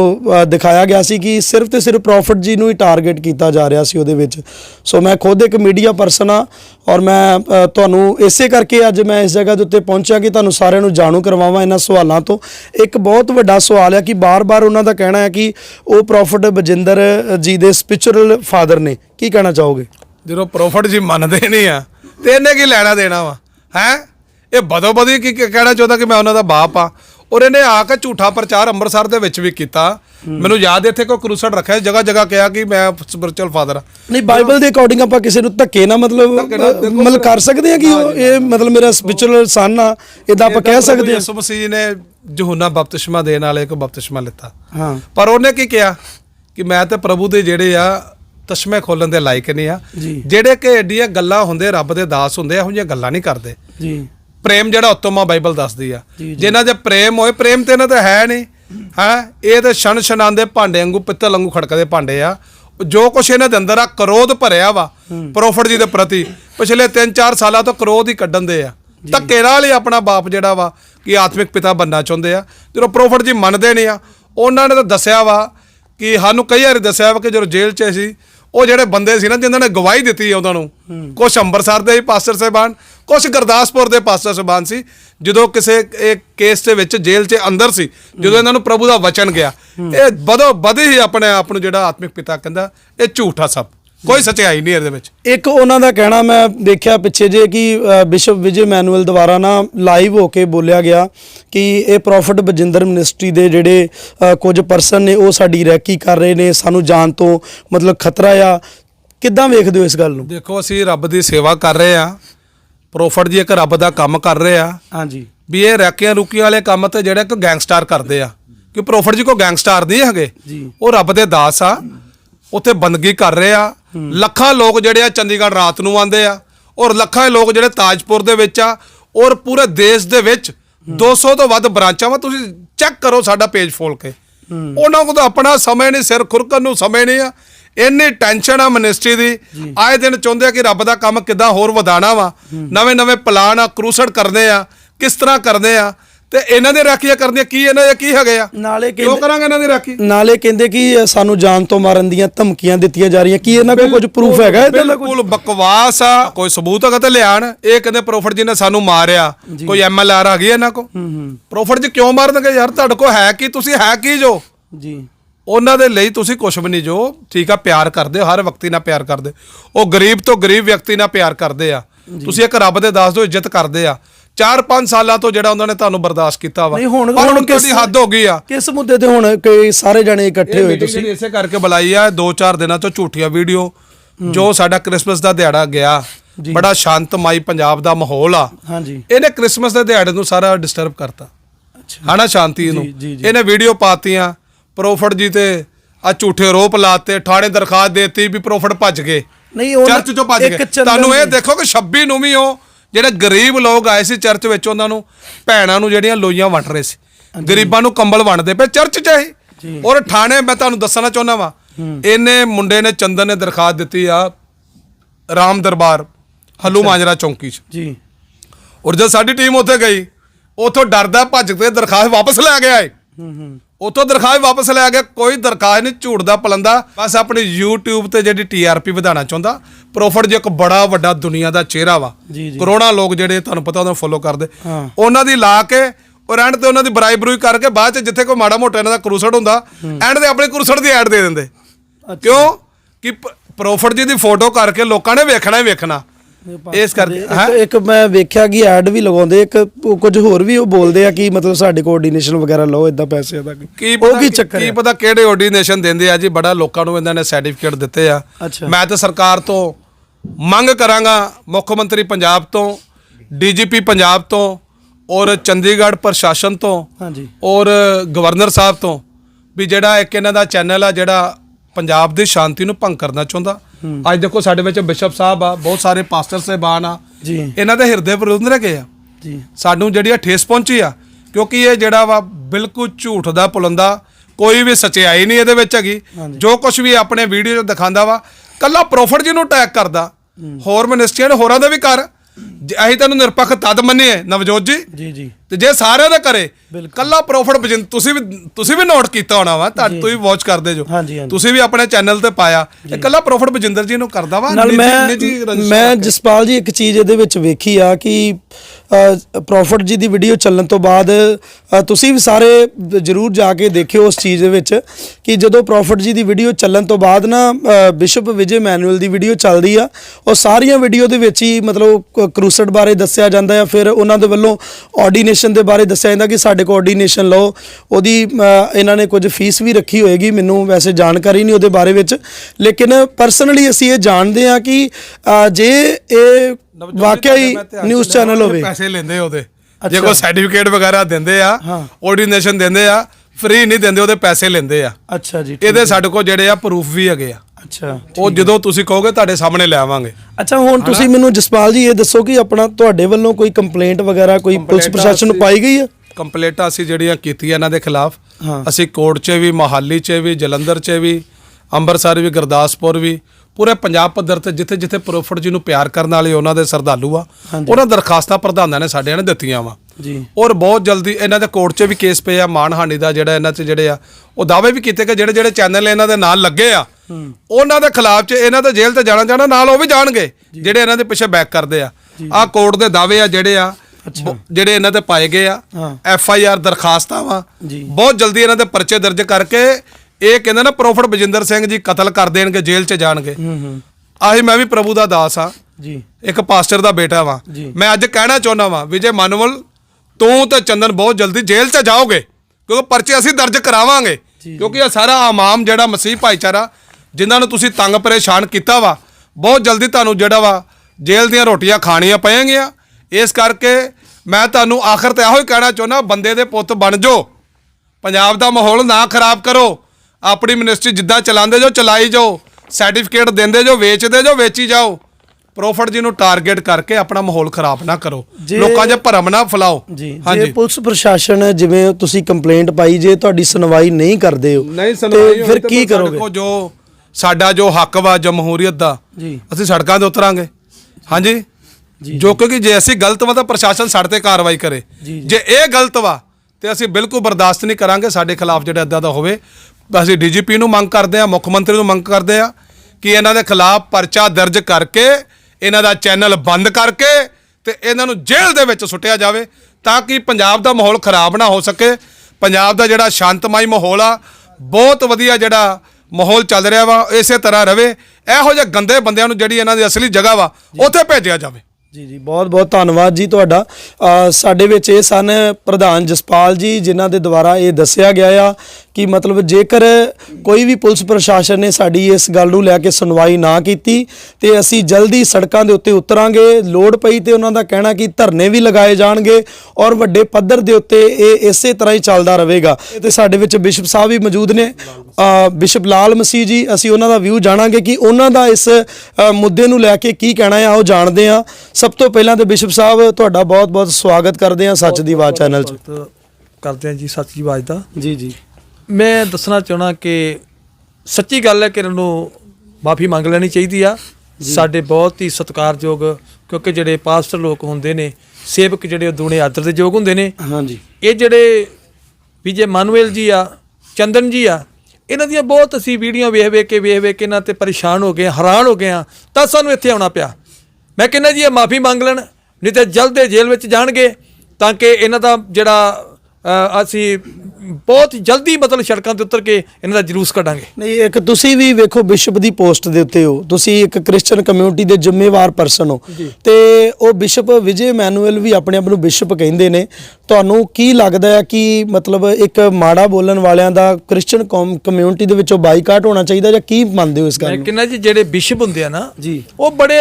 ਦਿਖਾਇਆ ਗਿਆ ਸੀ ਕਿ ਸਿਰਫ ਤੇ ਸਿਰਫ ਪ੍ਰੋਫਿਟ ਜੀ ਨੂੰ ਹੀ ਟਾਰਗੇਟ ਕੀਤਾ ਜਾ ਰਿਹਾ ਸੀ ਉਹਦੇ ਵਿੱਚ। ਸੋ ਮੈਂ ਖੁਦ ਇੱਕ ਮੀਡੀਆ ਪਰਸਨ ਆ ਔਰ ਮੈਂ ਤੁਹਾਨੂੰ ਇਸੇ ਕਰਕੇ ਅੱਜ ਮੈਂ ਇਸ ਜਗ੍ਹਾ ਦੇ ਉੱਤੇ ਪਹੁੰਚਿਆ ਕਿ ਤੁਹਾਨੂੰ ਸਾਰਿਆਂ ਨੂੰ ਜਾਣੂ ਕਰਵਾਵਾਂ ਇਹਨਾਂ ਸਵਾਲਾਂ ਤੋਂ। ਇੱਕ ਬਹੁਤ ਵੱਡਾ ਸਵਾਲ ਹੈ ਕਿ ਬਾਰ-ਬਾਰ ਉਹਨਾਂ ਦਾ ਕਹਿਣਾ ਹੈ ਕਿ ਉਹ ਪ੍ਰੋਫਿਟ ਬਜਿੰਦਰ ਜੀ ਦੇ ਸਪਿਰਚੁਅਲ ਫਾਦਰ ਨੇ। ਕੀ ਕਹਿਣਾ ਚਾਹੋਗੇ? ਜਦੋਂ ਪ੍ਰੋਫਿਟ ਜੀ ਮੰਨਦੇ ਨਹੀਂ ਆ, ਤੇ ਇਹਨੇ ਕੀ ਲੈਣਾ ਦੇਣਾ ਵਾ? ਹੈ? ਇਹ ਬਦੋ ਬਦੀ ਕੀ ਕਹਿਣਾ ਚਾਹੁੰਦਾ ਕਿ ਮੈਂ ਉਹਨਾਂ ਦਾ ਬਾਪ ਆ? ਔਰ ਇਹਨੇ ਆ ਕੇ ਝੂਠਾ ਪ੍ਰਚਾਰ ਅੰਮ੍ਰਿਤਸਰ ਦੇ ਵਿੱਚ ਵੀ ਕੀਤਾ। ਮੈਨੂੰ ਯਾਦ ਇੱਥੇ ਕੋਈ ਕਰੂਸਡ ਰੱਖਿਆ ਜਗ੍ਹਾ ਜਗ੍ਹਾ ਕਿਹਾ ਕਿ ਮੈਂ ਸਪਿਰਚੁਅਲ ਫਾਦਰ ਆ ਨਹੀਂ ਬਾਈਬਲ ਦੇ ਅਕੋਰਡਿੰਗ ਆਪਾਂ ਕਿਸੇ ਨੂੰ ਧੱਕੇ ਨਾ ਮਤਲਬ ਮਤਲਬ ਕਰ ਸਕਦੇ ਹਾਂ ਕਿ ਇਹ ਮਤਲਬ ਮੇਰਾ ਸਪਿਰਚੁਅਲ ਸਨ ਆ ਇਦਾਂ ਆਪਾਂ ਕਹਿ ਸਕਦੇ ਹਾਂ। ਯਿਸੂ ਮਸੀਹ ਨੇ ਯਹੋਨਾ ਬਪਤਿਸਮਾ ਦੇਣ ਵਾਲੇ ਕੋ ਬਪਤਿਸਮਾ ਲਿੱਤਾ। ਹਾਂ। ਪਰ ਉਹਨੇ ਕੀ ਕਿਹਾ? ਕਿ ਮੈਂ ਤੇ ਪ੍ਰਭੂ ਦੇ ਜਿਹੜੇ ਆ ਤਸ਼ਮੇ ਖੋਲਣ ਦੇ ਲਾਇਕ ਨਹੀਂ ਆ। ਜਿਹੜੇ ਕਿ ਏਡੀਆਂ ਗੱਲਾਂ ਹੁੰਦੇ ਰੱਬ ਦੇ ਦਾਸ ਹੁੰਦੇ ਇਹੋ ਜਿਹੀਆਂ ਗੱਲਾਂ ਨਹੀਂ ਕਰਦੇ। ਜੀ। ਪ੍ਰੇਮ ਜਿਹੜਾ ਉਤਮਾ ਬਾਈਬਲ ਦੱਸਦੀ ਆ। ਜਿਨ੍ਹਾਂ ਦੇ ਪ੍ਰੇਮ ਹੋਏ ਪ੍ਰੇਮ ਤੇ ਇਹਨਾਂ ਤੇ ਹੈ ਨਹੀਂ। ਹਾਂ? ਇਹ ਤੇ ਛਣ ਛਣਾਂਦੇ ਭਾਂਡੇ ਵਾਂਗੂ ਪਿੱਤਲ ਵਾਂਗੂ ਖੜਕਦੇ ਭਾਂਡੇ ਆ। ਜੋ ਕੁਛ ਇਹਨਾਂ ਦੇ ਅੰਦਰ ਆ ਕਰੋਧ ਭਰਿਆ ਵਾ ਪ੍ਰੋਫਿਟ ਜੀ ਦੇ ਪ੍ਰਤੀ। ਪਿਛਲੇ 3-4 ਸਾਲਾਂ ਤੋਂ ਕਰੋਧ ਹੀ ਕੱਢਣ ਦੇ ਆ ਧੱਕੇ ਨਾਲ ਹੀ ਆਪਣਾ ਬਾਪ ਜਿਹੜਾ ਵਾ ਕਿ ਆਤਮਿਕ ਪਿਤਾ ਬੰਨਾ ਚਾਹੁੰਦੇ ਆ। ਜਦੋਂ ਪ੍ਰੋਫਿਟ ਜੀ ਮੰਨਦੇ ਨਹੀਂ ਆ ਉਹਨਾਂ ਨੇ ਤਾਂ ਦੱਸਿਆ ਵਾ ਕਿ ਸਾਨੂੰ ਕਈ ਵਾਰੀ ਦੱਸਿਆ ਵਾ ਕਿ ਜਦੋਂ ਜੇਲ੍ਹ 'ਚ ਸੀ ਉਹ ਜਿਹੜੇ ਬੰਦੇ ਸੀ ਨਾ ਜਿਨ੍ਹਾਂ ਨੇ ਗਵਾਹੀ ਦਿੱਤੀ ਹੈ ਉਹਨਾਂ ਨੂੰ ਕੁਝ ਅੰਮ੍ਰਿਤਸਰ ਦੇ ਹੀ ਪਾਸਟਰ ਸਾਹਿਬਾਨ ਕੁਝ ਗੁਰਦਾਸਪੁਰ ਦੇ ਪਾਸਟਰ ਸਾਹਿਬਾਨ ਸੀ, ਜਦੋਂ ਕਿਸੇ ਇੱਕ ਕੇਸ ਦੇ ਵਿੱਚ ਜੇਲ੍ਹ 'ਚ ਅੰਦਰ ਸੀ, ਜਦੋਂ ਇਹਨਾਂ ਨੂੰ ਪ੍ਰਭੂ ਦਾ ਵਚਨ ਗਿਆ, ਇਹ ਬਦੋ ਬਦੀ ਹੀ ਆਪਣੇ ਆਪ ਨੂੰ ਜਿਹੜਾ ਆਤਮਿਕ ਪਿਤਾ ਕਹਿੰਦਾ, ਇਹ ਝੂਠਾ ਸਭ ਕੋਈ ਸੱਚਾਈ ਨਹੀਂ ਇਹਦੇ ਵਿੱਚ। ਇੱਕ ਉਹਨਾਂ ਦਾ ਕਹਿਣਾ ਮੈਂ ਦੇਖਿਆ ਪਿੱਛੇ ਜੇ ਕਿ ਬਿਸ਼ਪ ਵਿਜੇ ਮੈਨੂਅਲ ਦੁਆਰਾ ਨਾ ਲਾਈਵ ਹੋ ਕੇ ਬੋਲਿਆ ਗਿਆ ਕਿ ਇਹ ਪ੍ਰੋਫਿਟ ਬਜਿੰਦਰ ਮਿਨਿਸਟਰੀ ਦੇ ਜਿਹੜੇ ਕੁਝ ਪਰਸਨ ਨੇ ਉਹ ਸਾਡੀ ਰੈਕੀ ਕਰ ਰਹੇ ਨੇ ਸਾਨੂੰ ਜਾਨ ਤੋਂ ਮਤਲਬ ਖਤਰਾ ਆ। ਕਿੱਦਾਂ ਵੇਖਦੇ ਹੋ ਇਸ ਗੱਲ ਨੂੰ? ਦੇਖੋ ਅਸੀਂ ਰੱਬ ਦੀ ਸੇਵਾ ਕਰ ਰਹੇ ਆ। ਪ੍ਰੋਫਿਟ ਜੀ ਇੱਕ ਰੱਬ ਦਾ ਕੰਮ ਕਰ ਰਹੇ ਆ। ਹਾਂਜੀ। ਵੀ ਇਹ ਰੈਕੀਆਂ ਰੁਕੀਆਂ ਵਾਲੇ ਕੰਮ ਤੇ ਜਿਹੜੇ ਕਿ ਗੈਂਗਸਟਰ ਕਰਦੇ ਆ। ਕਿ ਪ੍ਰੋਫਿਟ ਜੀ ਕੋ ਗੈਂਗਸਟਰ ਨਹੀਂ ਹੈਗੇ। ਉਹ ਰੱਬ ਦੇ ਦਾਸ ਆ। ਉੱਥੇ ਬੰਦਗੀ ਕਰ ਰਹੇ ਆ। ਲੱਖਾਂ ਲੋਕ ਜਿਹੜੇ ਆ ਚੰਡੀਗੜ੍ਹ ਰਾਤ ਨੂੰ ਆਉਂਦੇ ਆ ਔਰ ਲੱਖਾਂ ਲੋਕ ਜਿਹੜੇ ਤਾਜਪੁਰ ਦੇ ਵਿੱਚ ਆ ਔਰ ਪੂਰੇ ਦੇਸ਼ ਦੇ ਵਿੱਚ 200 ਤੋਂ ਵੱਧ ਬ੍ਰਾਂਚਾਂ ਵਾ ਤੁਸੀਂ ਚੈੱਕ ਕਰੋ ਸਾਡਾ ਪੇਜ ਫੋਲ ਕੇ। ਉਹਨਾਂ ਕੋਲ ਤਾਂ ਆਪਣਾ ਸਮੇਂ ਨਹੀਂ ਸਿਰ ਖੁਰਕਣ ਨੂੰ ਸਮੇਂ ਨਹੀਂ ਆ। ਇੰਨੀ ਟੈਨਸ਼ਨ ਆ ਮਿਨਿਸਟਰੀ ਦੀ। ਆਏ ਦਿਨ ਚਾਹੁੰਦੇ ਆ ਕਿ ਰੱਬ ਦਾ ਕੰਮ ਕਿੱਦਾਂ ਹੋਰ ਵਧਾਣਾ ਵਾ। ਨਵੇਂ ਨਵੇਂ ਪਲਾਨ ਆ ਕਰੂਸਡ ਕਰਦੇ ਆ ਕਿਸ ਤਰ੍ਹਾਂ ਕਰਦੇ ਆ। ਤੇ ਇਹਨਾਂ ਦੇ ਰਾਖੀਆਂ ਕਰਦੀਆਂ ਕੀ ਇਹਨਾਂ ਦੇ ਕੀ ਹੈਗੇ ਆ? ਨਾਲੇ ਕਿਉਂ ਕਹਿੰਦੇ ਕਰਾਂਗੇ ਇਹਨਾਂ ਦੀ ਰਾਖੀ? ਨਾਲੇ ਕਹਿੰਦੇ ਕਿ ਸਾਨੂੰ ਜਾਨ ਤੋਂ ਮਾਰਨ ਦੀਆਂ ਧਮਕੀਆਂ ਦਿੱਤੀਆਂ ਜਾ ਰਹੀਆਂ। ਕੀ ਇਹਨਾਂ ਕੋਲ ਕੁਝ ਪ੍ਰੂਫ ਹੈਗਾ ਇਹਦਾ ਕੁਝ? ਬਿਲਕੁਲ ਬਕਵਾਸ ਆ ਕੋਈ ਸਬੂਤ ਹੈਗਾ ਤੇ ਲਿਆਣ। ਇਹ ਕਹਿੰਦੇ ਪ੍ਰੋਫਿਟ ਜੀ ਨੇ ਸਾਨੂੰ ਮਾਰਿਆ ਕੋਈ ਐਮਐਲਆਰ ਆ ਗਈ ਇਹਨਾਂ ਕੋ ਪ੍ਰੋਫਿਟ ਜੀ ਕਿਉਂ ਮਾਰਨਗੇ? ਯਾਰ ਤੁਹਾਡੇ ਕੋ ਹੈ ਕੀ? ਤੁਸੀਂ ਹੈ ਕੀ ਜੋ? ਜੀ। ਉਹਨਾਂ ਦੇ ਲਈ ਤੁਸੀਂ ਕੁਛ ਵੀ ਨਹੀਂ ਜੋ। ਠੀਕ ਆ ਪਿਆਰ ਕਰਦੇ ਹੋ ਹਰ ਵਿਅਕਤੀ ਨਾਲ ਪਿਆਰ ਕਰਦੇ। ਉਹ ਗਰੀਬ ਤੋਂ ਗਰੀਬ ਵਿਅਕਤੀ ਨਾਲ ਪਿਆਰ ਕਰਦੇ ਆ। ਤੁਸੀਂ ਇੱਕ ਰੱਬ ਦੇ ਦਾਸ ਤੋਂ ਇੱਜ਼ਤ ਕਰਦੇ ਆ। 4-5 ਸਾਲਾਂ ਤੋਂ ਜਿਹੜਾ ਉਹਨਾਂ ਨੇ ਤੁਹਾਨੂੰ ਬਰਦਾਸ਼ਤ ਕੀਤਾ ਵਾ। ਨਹੀਂ ਹੁਣ ਹੁਣ ਤੁਹਾਡੀ ਹੱਦ ਹੋ ਗਈ ਆ। ਕਿਸ ਮੁੱਦੇ ਤੇ ਹੁਣ ਕੋਈ ਸਾਰੇ ਜਣੇ ਇਕੱਠੇ ਹੋਏ ਤੁਸੀਂ? ਇਸੇ ਕਰਕੇ ਬੁਲਾਈ ਆ ਦੋ ਚਾਰ ਦਿਨਾਂ ਤੋਂ ਝੂਠੀਆਂ ਵੀਡੀਓ ਜੋ ਸਾਡਾ ਕ੍ਰਿਸਮਸ ਦਾ ਦਿਹਾੜਾ ਗਿਆ ਬੜਾ ਸ਼ਾਂਤਮਈ ਪੰਜਾਬ ਦਾ ਮਾਹੌਲ ਆ। ਹਾਂਜੀ। ਇਹਨੇ ਕ੍ਰਿਸਮਸ ਦੇ ਦਿਹਾੜੇ ਨੂੰ ਸਾਰਾ ਡਿਸਟਰਬ ਕਰਤਾ। ਅੱਛਾ। ਹਨਾ ਸ਼ਾਂਤੀ ਨੂੰ। ਇਹਨੇ ਵੀਡੀਓ ਪਾਤੀਆਂ ਪ੍ਰੋਫਿਟ ਜੀ ਤੇ ਆ ਝੂਠੇ ਰੋਪ ਲਾਤੇ ਥਾਣੇ ਦਰਖਾਸਤ ਦੇਤੀ ਵੀ ਪ੍ਰੋਫਿਟ ਭੱਜ ਗਏ। ਨਹੀਂ ਉਹ ਚਰਚ ਚੋਂ ਭੱਜ ਗਏ। ਤੁਹਾਨੂੰ ਇਹ ਦੇਖੋ ਕਿ 26 ਨੂੰ ਵੀ ਉਹ ਜਿਹੜੇ ਗਰੀਬ ਲੋਕ ਆਏ ਸੀ ਚਰਚ ਵਿੱਚ ਉਹਨਾਂ ਨੂੰ ਭੈਣਾਂ ਨੂੰ ਜਿਹੜੀਆਂ ਲੋਈਆਂ ਵੰਡ ਰਹੇ ਸੀ। ਗਰੀਬਾਂ ਨੂੰ ਕੰਬਲ ਵੰਡਦੇ ਪਏ ਚਰਚ 'ਚ ਹੀ ਔਰ ਥਾਣੇ ਮੈਂ ਤੁਹਾਨੂੰ ਦੱਸਣਾ ਚਾਹੁੰਦਾ ਵਾਂ ਇਹਨੇ ਮੁੰਡੇ ਨੇ ਚੰਦਨ ਨੇ ਦਰਖਾਸਤ ਦਿੱਤੀ ਆ ਰਾਮ ਦਰਬਾਰ ਹਲੂ ਮਾਜਰਾ ਚੌਂਕੀ 'ਚ। ਜੀ। ਔਰ ਜਦ ਸਾਡੀ ਟੀਮ ਉੱਥੇ ਗਈ ਉਥੋਂ ਡਰਦਾ ਭੱਜ ਕੇ ਦਰਖਾਸਤ ਵਾਪਸ ਲੈ ਗਿਆ ਏ ਹੂੰ ਹੂੰ। ਉਥੋਂ ਦਰਖਾਸਤ ਵਾਪਸ ਲੈ ਗਿਆ ਕੋਈ ਦਰਖਾਸਤ ਨਹੀਂ ਝੂਠ ਦਾ ਪਲੰਦਾ। ਬਸ ਆਪਣੀ YouTube ਤੇ ਜਿਹੜੀ TRP ਵਧਾਉਣਾ ਚਾਹੁੰਦਾ ਪ੍ਰੋਫਿਟ ਜੀ ਇੱਕ ਬੜਾ ਵੱਡਾ ਦੁਨੀਆ ਦਾ ਚਿਹਰਾ ਵਾ। ਕਰੋੜਾਂ ਲੋਕ ਜਿਹੜੇ ਤੁਹਾਨੂੰ ਪਤਾ ਉਹਨਾਂ ਫੋਲੋ ਕਰਦੇ। ਉਹਨਾਂ ਦੀ ਲਾ ਕੇ ਔਰ ਐਂਡ ਤੇ ਉਹਨਾਂ ਦੀ ਬਰਾਈ ਬਰੂਈ ਕਰਕੇ ਬਾਅਦ ਚ ਜਿੱਥੇ ਕੋਈ ਮਾੜਾ ਮੋਟਾ ਇਹਨਾਂ ਦਾ ਕਰੂਸੜ ਹੁੰਦਾ ਐਂਡ ਤੇ ਆਪਣੇ ਕਰੂਸੜ ਦੀ ਐਡ ਦੇ ਦਿੰਦੇ। ਕਿਉਂ? ਕਿ ਪ੍ਰੋਫਿਟ ਜੀ ਦੀ ਫੋਟੋ ਕਰਕੇ ਲੋਕਾਂ ਨੇ ਵੇਖਣਾ ਹੀ ਵੇਖਣਾ। ਇਸ ਕਰਕੇ ਹੈਂ? ਇੱਕ ਇੱਕ ਮੈਂ ਵੇਖਿਆ ਕਿ ਐਡ ਵੀ ਲਗਾਉਂਦੇ ਇੱਕ ਉਹ ਕੁਝ ਹੋਰ ਵੀ ਉਹ ਬੋਲਦੇ ਆ ਕਿ ਮਤਲਬ ਸਾਡੇ ਕੋਆਰਡੀਨੇਸ਼ਨ ਵਗੈਰਾ ਲਓ ਇਦਾਂ ਪੈਸੇ ਦਾ ਕੀ ਉਹ ਪਤਾ ਕੀ ਚੱਕਰ ਕੀ ਹੈ? ਪਤਾ ਕਿਹੜੇ ਆਰਡੀਨੇਸ਼ਨ ਦਿੰਦੇ ਆ ਜੀ ਬੜਾ ਲੋਕਾਂ ਨੂੰ ਇਹਨਾਂ ਨੇ ਸਰਟੀਫਿਕੇਟ ਦਿੱਤੇ ਆ ਅੱਛਾ। ਮੈਂ ਤਾਂ ਸਰਕਾਰ ਤੋਂ ਮੰਗ ਕਰਾਂਗਾ ਮੁੱਖ ਮੰਤਰੀ ਪੰਜਾਬ ਤੋਂ ਡੀਜੀਪੀ ਪੰਜਾਬ ਤੋਂ ਔਰ ਚੰਡੀਗੜ੍ਹ ਪ੍ਰਸ਼ਾਸਨ ਤੋਂ ਹਾਂਜੀ ਔਰ ਗਵਰਨਰ ਸਾਹਿਬ ਤੋਂ ਵੀ ਜਿਹੜਾ ਇੱਕ ਇਹਨਾਂ ਦਾ ਚੈਨਲ ਆ ਜਿਹੜਾ ਪੰਜਾਬ ਦੀ ਸ਼ਾਂਤੀ ਨੂੰ ਭੰਗ ਕਰਨਾ ਚਾਹੁੰਦਾ ਅੱਜ ਦੇਖੋ ਸਾਡੇ ਵਿੱਚ ਬਿਸ਼ਪ ਸਾਹਿਬ ਆ ਬਹੁਤ ਸਾਰੇ ਪਾਸਟਰ ਸਾਹਿਬਾਨ ਆ। ਜੀ। ਇਹਨਾਂ ਦੇ ਹਿਰਦੇ ਵਿਰੁੱਧ ਗਏ ਆ। ਜੀ। ਸਾਨੂੰ ਜਿਹੜੀ ਆ ਠੇਸ ਪਹੁੰਚੀ ਆ ਕਿਉਂਕਿ ਇਹ ਜਿਹੜਾ ਵਾ ਬਿਲਕੁਲ ਝੂਠ ਦਾ ਪੁਲੰਦਾ ਕੋਈ ਵੀ ਸਚਾਈ ਨਹੀਂ ਇਹਦੇ ਵਿੱਚ ਹੈਗੀ। ਜੋ ਕੁਝ ਵੀ ਆਪਣੇ ਵੀਡੀਓ 'ਚ ਦਿਖਾਉਂਦਾ ਵਾ ਕੱਲਾ ਪ੍ਰੋਫਿਟ ਜੀ ਨੂੰ ਅਟੈਕ ਕਰਦਾ ਹੋਰ ਮਿਨਿਸਟਰੀਆਂ ਨੇ ਹੋਰਾਂ ਦੇ ਵੀ ਕਰ ਅਸੀਂ ਤੈਨੂੰ ਨਿਰਪੱਖ ਤਦ ਮੰਨੀਏ ਨਵਜੋਤ ਜੀ। ਜੀ ਜੀ। ਤੇ ਜੇ ਸਾਰਿਆਂ ਦਾ ਕਰੇ ਕੱਲਾ ਪ੍ਰੋਫਿਟ ਬਜਿੰਦ ਤੁਸੀਂ ਵੀ ਤੁਸੀਂ ਵੀ ਨੋਟ ਕੀਤਾ ਹੋਣਾ ਵਾ ਤੁਹਾਡੇ ਤੁਸੀਂ ਵਾਚ ਕਰਦੇ ਜੋ। ਤੁਸੀਂ ਵੀ ਆਪਣੇ ਚੈਨਲ ਤੇ ਪਾਇਆ। ਇਹ ਕੱਲਾ ਪ੍ਰੋਫਿਟ ਬਜਿੰਦਰ ਜੀ ਨੂੰ ਕਰਦਾ ਵਾ ਮੈਂ ਮੈਂ। ਜਸਪਾਲ ਜੀ ਇੱਕ ਚੀਜ਼ ਇਹਦੇ ਵਿੱਚ ਵੇਖੀ ਆ ਕਿ ਪ੍ਰੋਫਿਟ ਜੀ ਦੀ ਵੀਡੀਓ ਚੱਲਣ ਤੋਂ ਬਾਅਦ ਤੁਸੀਂ ਵੀ ਸਾਰੇ ਜਰੂਰ ਜਾ ਕੇ ਦੇਖਿਓ ਉਸ ਚੀਜ਼ ਦੇ ਵਿੱਚ ਕਿ ਜਦੋਂ ਪ੍ਰੋਫਿਟ ਜੀ ਦੀ ਵੀਡੀਓ ਚੱਲਣ ਤੋਂ ਬਾਅਦ ਨਾ ਬਿਸ਼ਪ ਵਿਜੇ ਮੈਨੂਅਲ ਦੀ ਵੀਡੀਓ ਚੱਲਦੀ ਆ ਉਹ ਸਾਰੀਆਂ ਵੀਡੀਓ ਦੇ ਵਿੱਚ ਹੀ ਮਤਲਬ ਕਰੂਸਡ ਬਾਰੇ ਦੱਸਿਆ ਜਾਂਦਾ ਆ ਫਿਰ ਉਹਨਾਂ ਦੇ ਵੱਲੋਂ ਆਰਡੀਨੇਸ਼ਨ ਦੇ ਬਾਰੇ ਦੱਸਿਆ ਜਾਂਦਾ ਕਿ ਸਾਡੇ ਕੋਲ ਆਰਡੀਨੇਸ਼ਨ ਲਓ ਉਹਦੀ ਇਹਨਾਂ ਨੇ ਕੁਝ ਫੀਸ ਵੀ ਰੱਖੀ ਹੋਏਗੀ ਮੈਨੂੰ ਵੈਸੇ ਜਾਣਕਾਰੀ ਨਹੀਂ ਉਹਦੇ ਬਾਰੇ ਵਿੱਚ। ਲੇਕਿਨ ਪਰਸਨਲੀ ਅਸੀਂ ਇਹ ਜਾਣਦੇ ਆ ਕਿ ਜੇ ਇਹ ਵਾਕਿਆ ਹੀ ਨਿਊਜ਼ ਚੈਨਲ ਹੋਵੇ। ਪੈਸੇ ਲੈਂਦੇ ਉਹਦੇ। ਜੇ। ਕੋਈ ਸਰਟੀਫਿਕੇਟ ਵਗੈਰਾ ਦਿੰਦੇ ਆ ਹਾਂ। ਆਰਡੀਨੇਸ਼ਨ ਦਿੰਦੇ ਆ ਫ੍ਰੀ ਨਹੀਂ ਦਿੰਦੇ ਉਹਦੇ ਪੈਸੇ ਲੈਂਦੇ ਆ। ਅੱਛਾ ਜੀ ਇਹਦੇ ਸਾਡੇ ਕੋਲ ਜਿਹੜੇ ਆ ਪ੍ਰੂਫ ਵੀ ਹੈਗੇ ਆ। ਅੱਛਾ ਉਹ ਜਦੋਂ ਤੁਸੀਂ ਕਹੋਗੇ ਤੁਹਾਡੇ ਸਾਹਮਣੇ ਲੈ ਆਵਾਂਗੇ। ਅੱਛਾ ਹੁਣ ਤੁਸੀਂ ਮੈਨੂੰ ਜਸਪਾਲ ਜੀ ਇਹ ਦੱਸੋ ਕਿ ਆਪਣਾ ਤੁਹਾਡੇ ਵੱਲੋਂ ਕੋਈ ਕੰਪਲੇਂਟ ਵਗੈਰਾ ਕੋਈ ਪੁਲਿਸ ਪ੍ਰਸ਼ਾਸਨ ਨੂੰ ਪਾਈ ਗਈ ਹੈ? ਕੰਪਲੇਂਟਾਂ ਅਸੀਂ ਜਿਹੜੀਆਂ ਕੀਤੀਆਂ ਇਹਨਾਂ ਦੇ ਖਿਲਾਫ ਹਾਂ। ਅਸੀਂ ਕੋਰਟ 'ਚ ਵੀ ਮੋਹਾਲੀ 'ਚ ਵੀ ਜਲੰਧਰ 'ਚ ਵੀ ਅੰਮ੍ਰਿਤਸਰ ਵੀ ਗੁਰਦਾਸਪੁਰ ਵੀ ਪੂਰੇ ਪੰਜਾਬ ਪੱਧਰ ਤੇ ਜਿੱਥੇ ਜਿੱਥੇ ਪ੍ਰੋਫਿਟ ਜੀ ਨੂੰ ਪਿਆਰ ਕਰਨ ਵਾਲੇ ਉਹਨਾਂ ਦੇ ਸਰਦਾਲੂ ਆ ਹਾਂਜੀ। ਉਹਨਾਂ ਦਰਖਾਸਤਾਂ ਪ੍ਰਧਾਨਾਂ ਨੇ ਸਾਡੇ ਨੇ ਦਿੱਤੀਆਂ ਵਾ। ਜੀ। ਔਰ ਬਹੁਤ ਜਲਦੀ ਇਹਨਾਂ ਦੇ ਕੋਰਟ 'ਚ ਵੀ ਕੇਸ ਪਏ ਆ ਮਾਨਹਾਨੀ ਦਾ ਜਿਹੜਾ ਇਹਨਾਂ 'ਚ ਜਿਹੜੇ ਆ ਉਹ ਦਾਅਵੇ ਵੀ ਕੀਤੇ ਕਿ ਜਿਹੜੇ ਜਿਹੜੇ ਚੈਨਲ ਇਹਨਾਂ ਦੇ ਨਾਲ ਲੱਗੇ ਆ ਉਹਨਾਂ ਦੇ ਖਿਲਾਫ 'ਚ ਇਹਨਾਂ ਦੇ ਜੇਲ੍ਹ ਤੇ ਜਾਣਾ ਜਾਣਾ ਨਾਲ ਉਹ ਵੀ ਜਾਣਗੇ ਜਿਹੜੇ ਇਹਨਾਂ ਦੇ ਪਿੱਛੇ ਬੈਕ ਕਰਦੇ ਆ। ਆ ਕੋਰਟ ਦੇ ਦਾਅਵੇ ਆ ਜਿਹੜੇ ਆ ਜਿਹੜੇ ਇਹਨਾਂ ਤੇ ਪਾਏ ਗਏ ਆ। ਐਫ ਆਈ ਆਰ ਦਰਖਾਸਤਾਂ ਵਾ। ਬਹੁਤ ਜਲਦੀ ਇਹਨਾਂ ਦੇ ਪਰਚੇ ਦਰਜ ਕਰਕੇ ਇਹ ਕਹਿੰਦੇ ਨਾ ਪ੍ਰੋਫਿਟ ਬਜਿੰਦਰ ਸਿੰਘ ਜੀ ਕਤਲ ਕਰ ਦੇਣਗੇ ਜੇਲ੍ਹ 'ਚ ਜਾਣਗੇ। ਆਹੀ ਮੈਂ ਵੀ ਪ੍ਰਭੂ ਦਾ ਦਾਸ ਆ ਜੀ। ਇੱਕ ਪਾਸਟਰ ਦਾ ਬੇਟਾ ਵਾਂ। ਮੈਂ ਅੱਜ ਕਹਿਣਾ ਚਾਹੁੰਦਾ ਵਾਂ ਵਿਜੇ ਮਨਵਲ ਤੂੰ ਤੇ ਚੰਦਨ ਬਹੁਤ ਜਲਦੀ ਜੇਲ੍ਹ 'ਚ ਜਾਓਗੇ ਕਿਉਂਕਿ ਪਰਚੇ ਅਸੀਂ ਦਰਜ ਕਰਾਵਾਂਗੇ ਕਿਉਂਕਿ ਇਹ ਸਾਰਾ ਆਮਾਮ ਜਿਹੜਾ ਮਸੀਹ ਭਾਈਚਾਰਾ ਜਿਨ੍ਹਾਂ ਨੂੰ ਤੁਸੀਂ ਤੰਗ ਪਰੇਸ਼ਾਨ ਕੀਤਾ ਵਾ ਬਹੁਤ ਜਲਦੀ ਤੁਹਾਨੂੰ ਜਿਹੜਾ ਵਾ ਜੇਲ੍ਹ ਦੀਆਂ ਰੋਟੀਆਂ ਖਾਣੀਆਂ ਪਏਗੀਆਂ। ਇਸ ਕਰਕੇ ਮੈਂ ਤੁਹਾਨੂੰ ਆਖਰ ਤੇ ਇਹੋ ਹੀ ਕਹਿਣਾ ਚਾਹੁੰਦਾ ਬੰਦੇ ਦੇ ਪੁੱਤ ਬਣ ਜਾਓ ਪੰਜਾਬ ਦਾ ਮਾਹੌਲ ਨਾ ਖਰਾਬ ਕਰੋ। ਆਪਣੀ ਮਿਨਿਸਟਰੀ ਜਿੱਦਾਂ ਚਲਾਉਂਦੇ ਜੋ ਚਲਾਈ ਜਾਓ। ਸਰਟੀਫਿਕੇਟ ਦਿੰਦੇ ਜੋ ਵੇਚਦੇ ਜੋ ਵੇਚੀ ਜਾਓ। ਪ੍ਰੋਫਿਟ ਜੀ ਨੂੰ ਟਾਰਗੇਟ ਕਰਕੇ ਆਪਣਾ ਮਾਹੌਲ ਖਰਾਬ ਨਾ ਕਰੋ। ਲੋਕਾਂ 'ਚ ਭਰਮ ਨਾ ਫੈਲਾਓ। ਜੀ ਜੇ ਹਾਂਜੀ। ਪੁਲਿਸ ਪ੍ਰਸ਼ਾਸਨ ਜਿਵੇਂ ਤੁਸੀਂ ਕੰਪਲੇਂਟ ਪਾਈ ਜੇ ਤੁਹਾਡੀ ਸੁਣਵਾਈ ਨਹੀਂ ਕਰਦੇ ਹੋ ਨਹੀਂ ਤੇ ਫਿਰ ਕੀ ਕਰੋਗੇ? ਜੋ ਸਾਡਾ ਜੋ ਹੱਕ ਵਾ ਜਮਹੂਰੀਅਤ ਦਾ ਜੀ। ਅਸੀਂ ਸੜਕਾਂ ਤੇ ਉਤਰਾਂਗੇ। ਹਾਂਜੀ? ਜੋ ਕਿਉਂਕਿ ਜੇ ਅਸੀਂ ਗਲਤ ਵਾ ਤਾਂ ਪ੍ਰਸ਼ਾਸਨ ਸਾਡੇ ਤੇ ਕਾਰਵਾਈ ਕਰੇ। ਜੀ, ਇਹ ਗਲਤ ਵਾ ਤੇ ਅਸੀਂ ਬਿਲਕੁਲ ਬਰਦਾਸ਼ਤ ਨਹੀਂ ਕਰਾਂਗੇ ਸਾਡੇ ਖਿਲਾਫ ਜਿਹੜਾ ਇਦਾਂ ਦਾ ਹੋਵੇ। ਅਸੀਂ ਡੀਜੀਪੀ ਨੂੰ ਮੰਗ ਕਰਦੇ ਆ ਮੁੱਖ ਮੰਤਰੀ ਨੂੰ ਮੰਗ ਕਰਦੇ ਆ ਕਿ ਇਹਨਾਂ ਦੇ ਖਿਲਾਫ ਪਰਚਾ ਦਰਜ ਕਰਕੇ ਇਹਨਾਂ ਦਾ ਚੈਨਲ ਬੰਦ ਕਰਕੇ ਤੇ ਇਹਨਾਂ ਨੂੰ ਜੇਲ੍ਹ ਦੇ ਵਿੱਚ ਸੁੱਟਿਆ ਜਾਵੇ ਤਾਂ ਕਿ ਪੰਜਾਬ ਦਾ ਮਾਹੌਲ ਖਰਾਬ ਨਾ ਹੋ ਸਕੇ। ਪੰਜਾਬ ਦਾ ਜਿਹੜਾ ਸ਼ਾਂਤਮਈ ਮਾਹੌਲ ਆ ਬਹੁਤ ਵਧੀਆ ਜਿਹੜਾ ਮਾਹੌਲ ਚੱਲ ਰਿਹਾ ਵਾ ਇਸੇ ਤਰ੍ਹਾਂ ਰਵੇ। ਇਹੋ ਜਿਹੇ ਗੰਦੇ ਬੰਦਿਆਂ ਨੂੰ ਜਿਹੜੀ ਇਹਨਾਂ ਦੀ ਅਸਲੀ ਜਗ੍ਹਾ ਵਾ ਉੱਥੇ ਭੇਜਿਆ ਜਾਵੇ। ਜੀ ਜੀ ਬਹੁਤ ਬਹੁਤ ਧੰਨਵਾਦ ਜੀ ਤੁਹਾਡਾ। ਅ, ਸਾਡੇ ਵਿੱਚ ਇਹ ਸਨ ਪ੍ਰਧਾਨ ਜਸਪਾਲ ਜੀ ਜਿਨ੍ਹਾਂ ਦੇ ਦੁਆਰਾ ਇਹ ਦੱਸਿਆ ਗਿਆ ਆ ਕਿ ਮਤਲਬ ਜੇਕਰ ਕੋਈ ਵੀ ਪੁਲਿਸ ਪ੍ਰਸ਼ਾਸਨ ਨੇ ਸਾਡੀ ਇਸ ਗੱਲ ਨੂੰ ਲੈ ਕੇ ਸੁਣਵਾਈ ਨਾ ਕੀਤੀ ਤੇ ਅਸੀਂ ਜਲਦੀ ਸੜਕਾਂ ਦੇ ਉੱਤੇ ਉਤਰਾਂਗੇ ਲੋੜ ਪਈ ਤੇ ਉਹਨਾਂ ਦਾ ਕਹਿਣਾ ਕਿ ਧਰਨੇ ਵੀ ਲਗਾਏ ਜਾਣਗੇ ਔਰ ਵੱਡੇ ਪੱਧਰ ਦੇ ਉੱਤੇ ਇਹ ਇਸੇ ਤਰ੍ਹਾਂ ਹੀ ਚੱਲਦਾ ਰਹੇਗਾ। ਤੇ ਸਾਡੇ ਵਿੱਚ ਬਿਸ਼ਪ ਸਾਹਿਬ ਵੀ ਮੌਜੂਦ ਨੇ। ਬਿਸ਼ਪ ਲਾਲ ਮਸੀਹ ਜੀ ਅਸੀਂ ਉਹਨਾਂ ਦਾ ਵਿਊ ਜਾਣਾਂਗੇ ਕਿ ਉਹਨਾਂ ਦਾ ਇਸ ਮੁੱਦੇ ਨੂੰ ਲੈ ਕੇ ਕੀ ਕਹਿਣਾ ਹੈ ਆਓ ਜਾਣਦੇ ਹਾਂ ਸਭ ਤੋਂ ਪਹਿਲਾਂ ਤੇ ਬਿਸ਼ਪ ਸਾਹਿਬ ਤੁਹਾਡਾ ਬਹੁਤ-ਬਹੁਤ ਸਵਾਗਤ ਕਰਦੇ ਹਾਂ ਸੱਚ ਦੀ ਆਵਾਜ਼ ਚੈਨਲ 'ਚ। ਕਰਦੇ ਹਾਂ ਜੀ ਸੱਚੀ ਆਵਾਜ਼ ਦਾ। ਜੀ ਜੀ। ਮੈਂ ਦੱਸਣਾ ਚਾਹਣਾ ਕਿ ਸੱਚੀ ਗੱਲ ਹੈ ਕਿ ਇਹਨਾਂ ਨੂੰ ਮਾਫੀ ਮੰਗ ਲੈਣੀ ਚਾਹੀਦੀ ਆ। ਸਾਡੇ ਬਹੁਤ ਹੀ ਸਤਿਕਾਰਯੋਗ ਕਿਉਂਕਿ ਜਿਹੜੇ ਪਾਸਟਰ ਲੋਕ ਹੁੰਦੇ ਨੇ ਸੇਵਕ ਜਿਹੜੇ ਉਹ ਦੂਣੇ ਆਦਰ ਦੇ ਯੋਗ ਹੁੰਦੇ ਨੇ। ਹਾਂਜੀ। ਇਹ ਜਿਹੜੇ ਵਿਜੇ ਮਨੁਅਲ ਜੀ ਆ ਚੰਦਨ ਜੀ ਆ ਇਹਨਾਂ ਦੀਆਂ ਬਹੁਤ ਅਸੀਂ ਵੀਡੀਓ ਵੇਖ ਵੇਖ ਕੇ ਵੇਖ ਵੇਖ ਕੇ ਇਹਨਾਂ ਤੇ ਪਰੇਸ਼ਾਨ ਹੋ ਗਏ ਹੈਰਾਨ ਹੋ ਗਏ ਹਾਂ ਤਾਂ ਸਾਨੂੰ ਇੱਥੇ ਆਉਣਾ ਪਿਆ। ਮੈਂ ਕਹਿੰਦਾ ਜੀ ਇਹ ਮਾਫੀ ਮੰਗ ਲੈਣ ਨਹੀਂ ਤੇ ਜਲਦ ਜੇਲ੍ਹ ਵਿੱਚ ਜਾਣਗੇ ਤਾਂ ਕਿ ਇਹਨਾਂ ਦਾ ਜਿਹੜਾ ਅਸੀਂ ਬਹੁਤ ਜਲਦੀ ਮਤਲਬ ਸੜਕਾਂ ਤੇ ਉਤਰ ਕੇ ਇਹਨਾਂ ਦਾ ਜਲੂਸ ਕੱਢਾਂਗੇ। ਨਹੀਂ ਇੱਕ ਤੁਸੀਂ ਵੀ ਵੇਖੋ ਬਿਸ਼ਪ ਦੀ ਪੋਸਟ ਦੇ ਉੱਤੇ ਹੋ। ਤੁਸੀਂ ਇੱਕ ਕ੍ਰਿਸਚੀਅਨ ਕਮਿਊਨਿਟੀ ਦੇ ਜ਼ਿੰਮੇਵਾਰ ਪਰਸਨ ਹੋ। ਤੇ ਉਹ ਬਿਸ਼ਪ ਵਿਜੇ ਮੈਨੂਅਲ ਵੀ ਆਪਣੇ ਆਪ ਨੂੰ ਬਿਸ਼ਪ ਕਹਿੰਦੇ ਨੇ। ਤੁਹਾਨੂੰ ਕੀ ਲੱਗਦਾ ਹੈ ਕਿ ਮਤਲਬ ਇੱਕ ਮਾੜਾ ਬੋਲਣ ਵਾਲਿਆਂ ਦਾ ਕ੍ਰਿਸਚੀਅਨ ਕਮਿਊਨਿਟੀ ਦੇ ਵਿੱਚੋਂ ਬਾਈਕਾਟ ਹੋਣਾ ਚਾਹੀਦਾ ਜਾਂ ਕੀ ਮੰਨਦੇ ਹੋ ਇਸ ਗੱਲ ਨੂੰ? ਕਹਿੰਦਾ ਜੀ ਜਿਹੜੇ ਬਿਸ਼ਪ ਹੁੰਦੇ ਆ ਨਾ ਜੀ। ਉਹ ਬੜੇ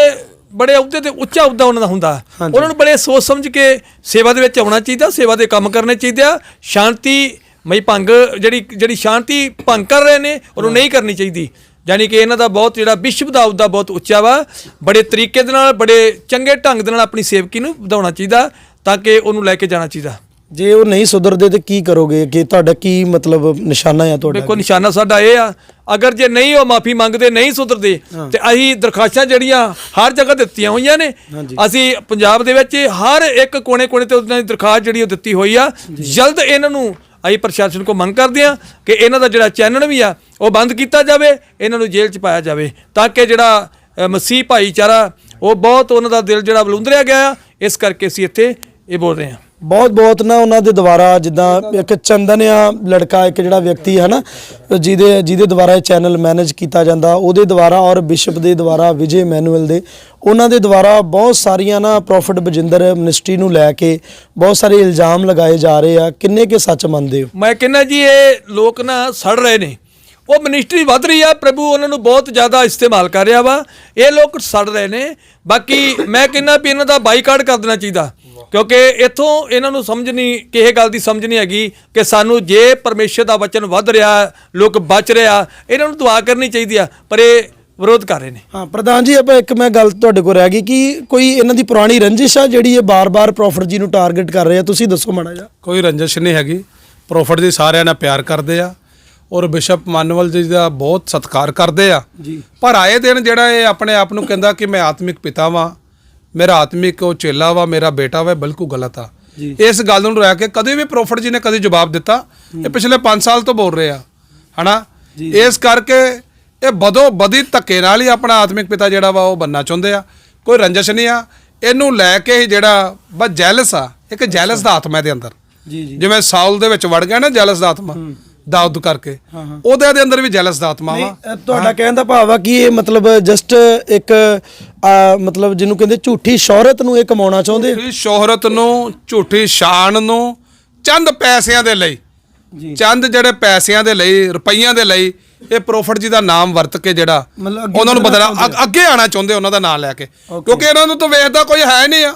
ਬੜੇ ਅਹੁਦੇ ਤੇ ਉੱਚਾ ਅਹੁਦਾ ਉਹਨਾਂ ਦਾ ਹੁੰਦਾ। ਉਹਨਾਂ ਨੂੰ ਬੜੇ ਸੋਚ ਸਮਝ ਕੇ ਸੇਵਾ ਦੇ ਵਿੱਚ ਆਉਣਾ ਚਾਹੀਦਾ ਸੇਵਾ ਦੇ ਕੰਮ ਕਰਨੇ ਚਾਹੀਦੇ ਆ। ਸ਼ਾਂਤੀ ਮਈ ਭੰਗ ਜਿਹੜੀ ਜਿਹੜੀ ਸ਼ਾਂਤੀ ਭੰਗ ਕਰ ਰਹੇ ਨੇ ਉਹਨੂੰ ਨਹੀਂ ਕਰਨੀ ਚਾਹੀਦੀ। ਯਾਨੀ ਕਿ ਇਹਨਾਂ ਦਾ ਬਹੁਤ ਜਿਹੜਾ ਬਿਸ਼ਪ ਦਾ ਅਹੁਦਾ ਬਹੁਤ ਉੱਚਾ ਵਾ। ਬੜੇ ਤਰੀਕੇ ਦੇ ਨਾਲ ਬੜੇ ਚੰਗੇ ਢੰਗ ਦੇ ਨਾਲ ਆਪਣੀ ਸੇਵਕੀ ਨੂੰ ਵਧਾਉਣਾ ਚਾਹੀਦਾ ਤਾਂ ਕਿ ਉਹਨੂੰ ਲੈ ਕੇ ਜਾਣਾ ਚਾਹੀਦਾ। ਜੇ ਉਹ ਨਹੀਂ ਸੁਧਰਦੇ ਤੇ ਕੀ ਕਰੋਗੇ? ਕਿ ਤੁਹਾਡਾ ਕੀ ਮਤਲਬ ਨਿਸ਼ਾਨਾ ਹੈ ਤੁਹਾਡਾ? ਵੇਖੋ ਨਿਸ਼ਾਨਾ ਸਾਡਾ ਇਹ ਆ ਅਗਰ ਜੇ ਨਹੀਂ ਉਹ ਮਾਫੀ ਮੰਗਦੇ ਨਹੀਂ ਸੁਧਰਦੇ ਤੇ ਅਸੀਂ ਦਰਖਾਸਤਾਂ ਜਿਹੜੀਆਂ ਹਰ ਜਗ੍ਹਾ ਦਿੱਤੀਆਂ ਹੋਈਆਂ ਨੇ ਅਸੀਂ ਪੰਜਾਬ ਦੇ ਵਿੱਚ ਹਰ ਇੱਕ ਕੋਨੇ-ਕੋਨੇ ਤੇ ਉਹਨਾਂ ਦੀ ਦਰਖਾਸਤ ਜਿਹੜੀ ਉਹ ਦਿੱਤੀ ਹੋਈ ਆ ਜਲਦ ਇਹਨਾਂ ਨੂੰ ਅਸੀਂ ਪ੍ਰਸ਼ਾਸਨ ਕੋ ਮੰਗ ਕਰਦੇ ਆ ਕਿ ਇਹਨਾਂ ਦਾ ਜਿਹੜਾ ਚੈਨਲ ਵੀ ਆ, ਉਹ ਬੰਦ ਕੀਤਾ ਜਾਵੇ, ਇਹਨਾਂ ਨੂੰ ਜੇਲ੍ਹ 'ਚ ਪਾਇਆ ਜਾਵੇ, ਤਾਂ ਕਿ ਜਿਹੜਾ ਮਸੀਹ ਭਾਈਚਾਰਾ, ਉਹ ਬਹੁਤ ਉਹਨਾਂ ਦਾ ਦਿਲ ਜਿਹੜਾ ਬਲੁੰਦਰਿਆ ਗਿਆ ਆ, ਇਸ ਕਰਕੇ ਅਸੀਂ ਇੱਥੇ ਇਹ ਬੋਲ ਰਹੇ ਹਾਂ। ਬਹੁਤ ਬਹੁਤ ਨਾ ਉਹਨਾਂ ਦੇ ਦੁਆਰਾ ਜਿੱਦਾਂ ਇੱਕ ਚੰਦਨ ਆ ਲੜਕਾ, ਇੱਕ ਜਿਹੜਾ ਵਿਅਕਤੀ ਹੈ ਨਾ, ਜਿਹਦੇ ਜਿਹਦੇ ਦੁਆਰਾ ਇਹ ਚੈਨਲ ਮੈਨੇਜ ਕੀਤਾ ਜਾਂਦਾ, ਉਹਦੇ ਦੁਆਰਾ ਔਰ ਬਿਸ਼ਪ ਦੇ ਦੁਆਰਾ ਵਿਜੇ ਮੈਨੂਅਲ ਦੇ, ਉਹਨਾਂ ਦੇ ਦੁਆਰਾ ਬਹੁਤ ਸਾਰੀਆਂ ਨਾ ਪ੍ਰੋਫਿਟ ਬਜਿੰਦਰ ਮਿਨਿਸਟਰੀ ਨੂੰ ਲੈ ਕੇ ਬਹੁਤ ਸਾਰੇ ਇਲਜ਼ਾਮ ਲਗਾਏ ਜਾ ਰਹੇ ਆ। ਕਿੰਨੇ ਕੇ ਸੱਚ ਮੰਨਦੇ ਹੋ? ਮੈਂ ਕਹਿੰਦਾ ਜੀ, ਇਹ ਲੋਕ ਨਾ ਸੜ ਰਹੇ ਨੇ। ਉਹ ਮਿਨਿਸਟਰੀ ਵੱਧ ਰਹੀ ਆ, ਪ੍ਰਭੂ ਉਹਨਾਂ ਨੂੰ ਬਹੁਤ ਜ਼ਿਆਦਾ ਇਸਤੇਮਾਲ ਕਰ ਰਿਹਾ ਵਾ। ਇਹ ਲੋਕ ਸੜ ਰਹੇ ਨੇ। ਬਾਕੀ ਮੈਂ ਕਹਿੰਦਾ ਵੀ ਇਹਨਾਂ ਦਾ ਬਾਈਕਾਟ ਕਰ ਦੇਣਾ ਚਾਹੀਦਾ। ਕਿਉਂਕਿ ਇੱਥੋਂ ਇਹਨਾਂ ਨੂੰ ਸਮਝ ਨਹੀਂ ਕਿਸੇ ਗੱਲ ਦੀ ਸਮਝ ਨਹੀਂ ਹੈਗੀ ਕਿ ਸਾਨੂੰ ਜੇ ਪਰਮੇਸ਼ਰ ਦਾ ਵਚਨ ਵੱਧ ਰਿਹਾ ਲੋਕ ਬਚ ਰਿਹਾ ਇਹਨਾਂ ਨੂੰ ਦੁਆ ਕਰਨੀ ਚਾਹੀਦੀ ਆ ਪਰ ਇਹ ਵਿਰੋਧ ਕਰ ਰਹੇ ਨੇ। ਹਾਂ ਪ੍ਰਧਾਨ ਜੀ ਆਪਾਂ ਇੱਕ ਮੈਂ ਗੱਲ ਤੁਹਾਡੇ ਕੋਲ ਰਹਿ ਗਈ ਕਿ ਕੋਈ ਇਹਨਾਂ ਦੀ ਪੁਰਾਣੀ ਰੰਜਿਸ਼ ਆ ਜਿਹੜੀ ਇਹ ਬਾਰ-ਬਾਰ ਪ੍ਰੋਫਿਟ ਜੀ ਨੂੰ ਟਾਰਗੇਟ ਕਰ ਰਹੇ ਆ? ਤੁਸੀਂ ਦੱਸੋ ਮਾੜਾ ਜਿਹਾ। ਕੋਈ ਰੰਜਿਸ਼ ਨਹੀਂ ਹੈਗੀ। ਪ੍ਰੋਫਿਟ ਦੀ ਸਾਰਿਆਂ ਨਾਲ ਪਿਆਰ ਕਰਦੇ ਆ ਔਰ ਬਿਸ਼ਪ ਮਾਨਵਲ ਜੀ ਦਾ ਬਹੁਤ ਸਤਿਕਾਰ ਕਰਦੇ ਆ। ਜੀ। ਪਰ ਆਏ ਦਿਨ ਜਿਹੜਾ ਇਹ ਆਪਣੇ ਆਪ ਨੂੰ ਕਹਿੰਦਾ ਕਿ ਮੈਂ ਆਤਮਿਕ ਪਿਤਾ ਵਾਂ ਮੇਰਾ ਆਤਮਿਕ ਉਹ ਚੇਲਾ ਵਾ ਮੇਰਾ ਬੇਟਾ ਵਾ ਬਿਲਕੁਲ ਗਲਤ ਆ। ਇਸ ਗੱਲ ਨੂੰ ਰਹਿ ਕੇ ਕਦੇ ਵੀ ਪ੍ਰੋਫਿਟ ਜੀ ਨੇ ਕਦੇ ਜਵਾਬ ਦਿੱਤਾ। ਇਹ ਪਿਛਲੇ 5 ਸਾਲ ਤੋਂ ਬੋਲ ਰਹੇ। ਆ ਹਨਾ ਇਸ ਕਰਕੇ ਇਹ ਬਦੋ ਬਦੀ ਧੱਕੇ ਨਾਲ ਹੀ ਆਪਣਾ ਆਤਮਿਕ ਪਿਤਾ ਜਿਹੜਾ ਵਾ ਉਹ ਬੰਨਾ ਚਾਹੁੰਦੇ ਆ। ਕੋਈ ਰੰਜਿਸ਼ ਨਹੀਂ ਆ। ਇਹਨੂੰ ਲੈ ਕੇ ਹੀ ਜਿਹੜਾ ਬਸ ਜੈਲਸ ਆ। ਇੱਕ ਜੈਲਸ ਦਾ ਆਤਮਾ ਇਹਦੇ ਅੰਦਰ। ਜੀ ਜੀ। ਜਿਵੇਂ ਸਾਊਲ ਦੇ ਵਿੱਚ ਵੜ ਗਿਆ ਨਾ ਜੈਲਸ ਦਾ ਆਤਮਾ। ਦਾਊਦ ਕਰਕੇ। ਉਹਦੇ ਦੇ ਅੰਦਰ ਵੀ ਜੈਲਸ ਦਾ ਆਤਮਾ ਵਾ ਨਹੀਂ, ਅ, ਤੁਹਾਡਾ ਕਹਿਣ ਦਾ ਭਾਵ ਆ ਕਿ ਇਹ ਮਤਲਬ ਜਸਟ ਇੱਕ ਅ, ਮਤਲਬ ਜਿਹਨੂੰ ਕਹਿੰਦੇ ਝੂਠੀ ਸ਼ੌਹਰਤ ਨੂੰ ਇਹ ਕਮਾਉਣਾ ਚਾਹੁੰਦੇ। ਝੂਠੀ ਸ਼ੋਹਰਤ ਨੂੰ ਝੂਠੀ ਸ਼ਾਨ ਨੂੰ ਚੰਦ ਪੈਸਿਆਂ ਦੇ ਲਈ। ਜੀ। ਚੰਦ ਜਿਹੜੇ ਪੈਸਿਆਂ ਦੇ ਲਈ ਰੁਪਈਆਂ ਦੇ ਲਈ ਇਹ ਪ੍ਰੋਫਿਟ ਜੀ ਦਾ ਨਾਮ ਵਰਤ ਕੇ ਜਿਹੜਾ ਮਤਲਬ ਉਹਨਾਂ ਨੂੰ ਬਦਲਾ ਅੱਗੇ ਆਣਾ ਚਾਹੁੰਦੇ ਉਹਨਾਂ ਦਾ ਨਾਮ ਲੈ ਕੇ। ਕਿਉਂਕਿ ਇਹਨਾਂ ਨੂੰ ਤਾਂ ਵੇਖਦਾ ਕੋਈ ਹੈ ਨਹੀਂ ਆ।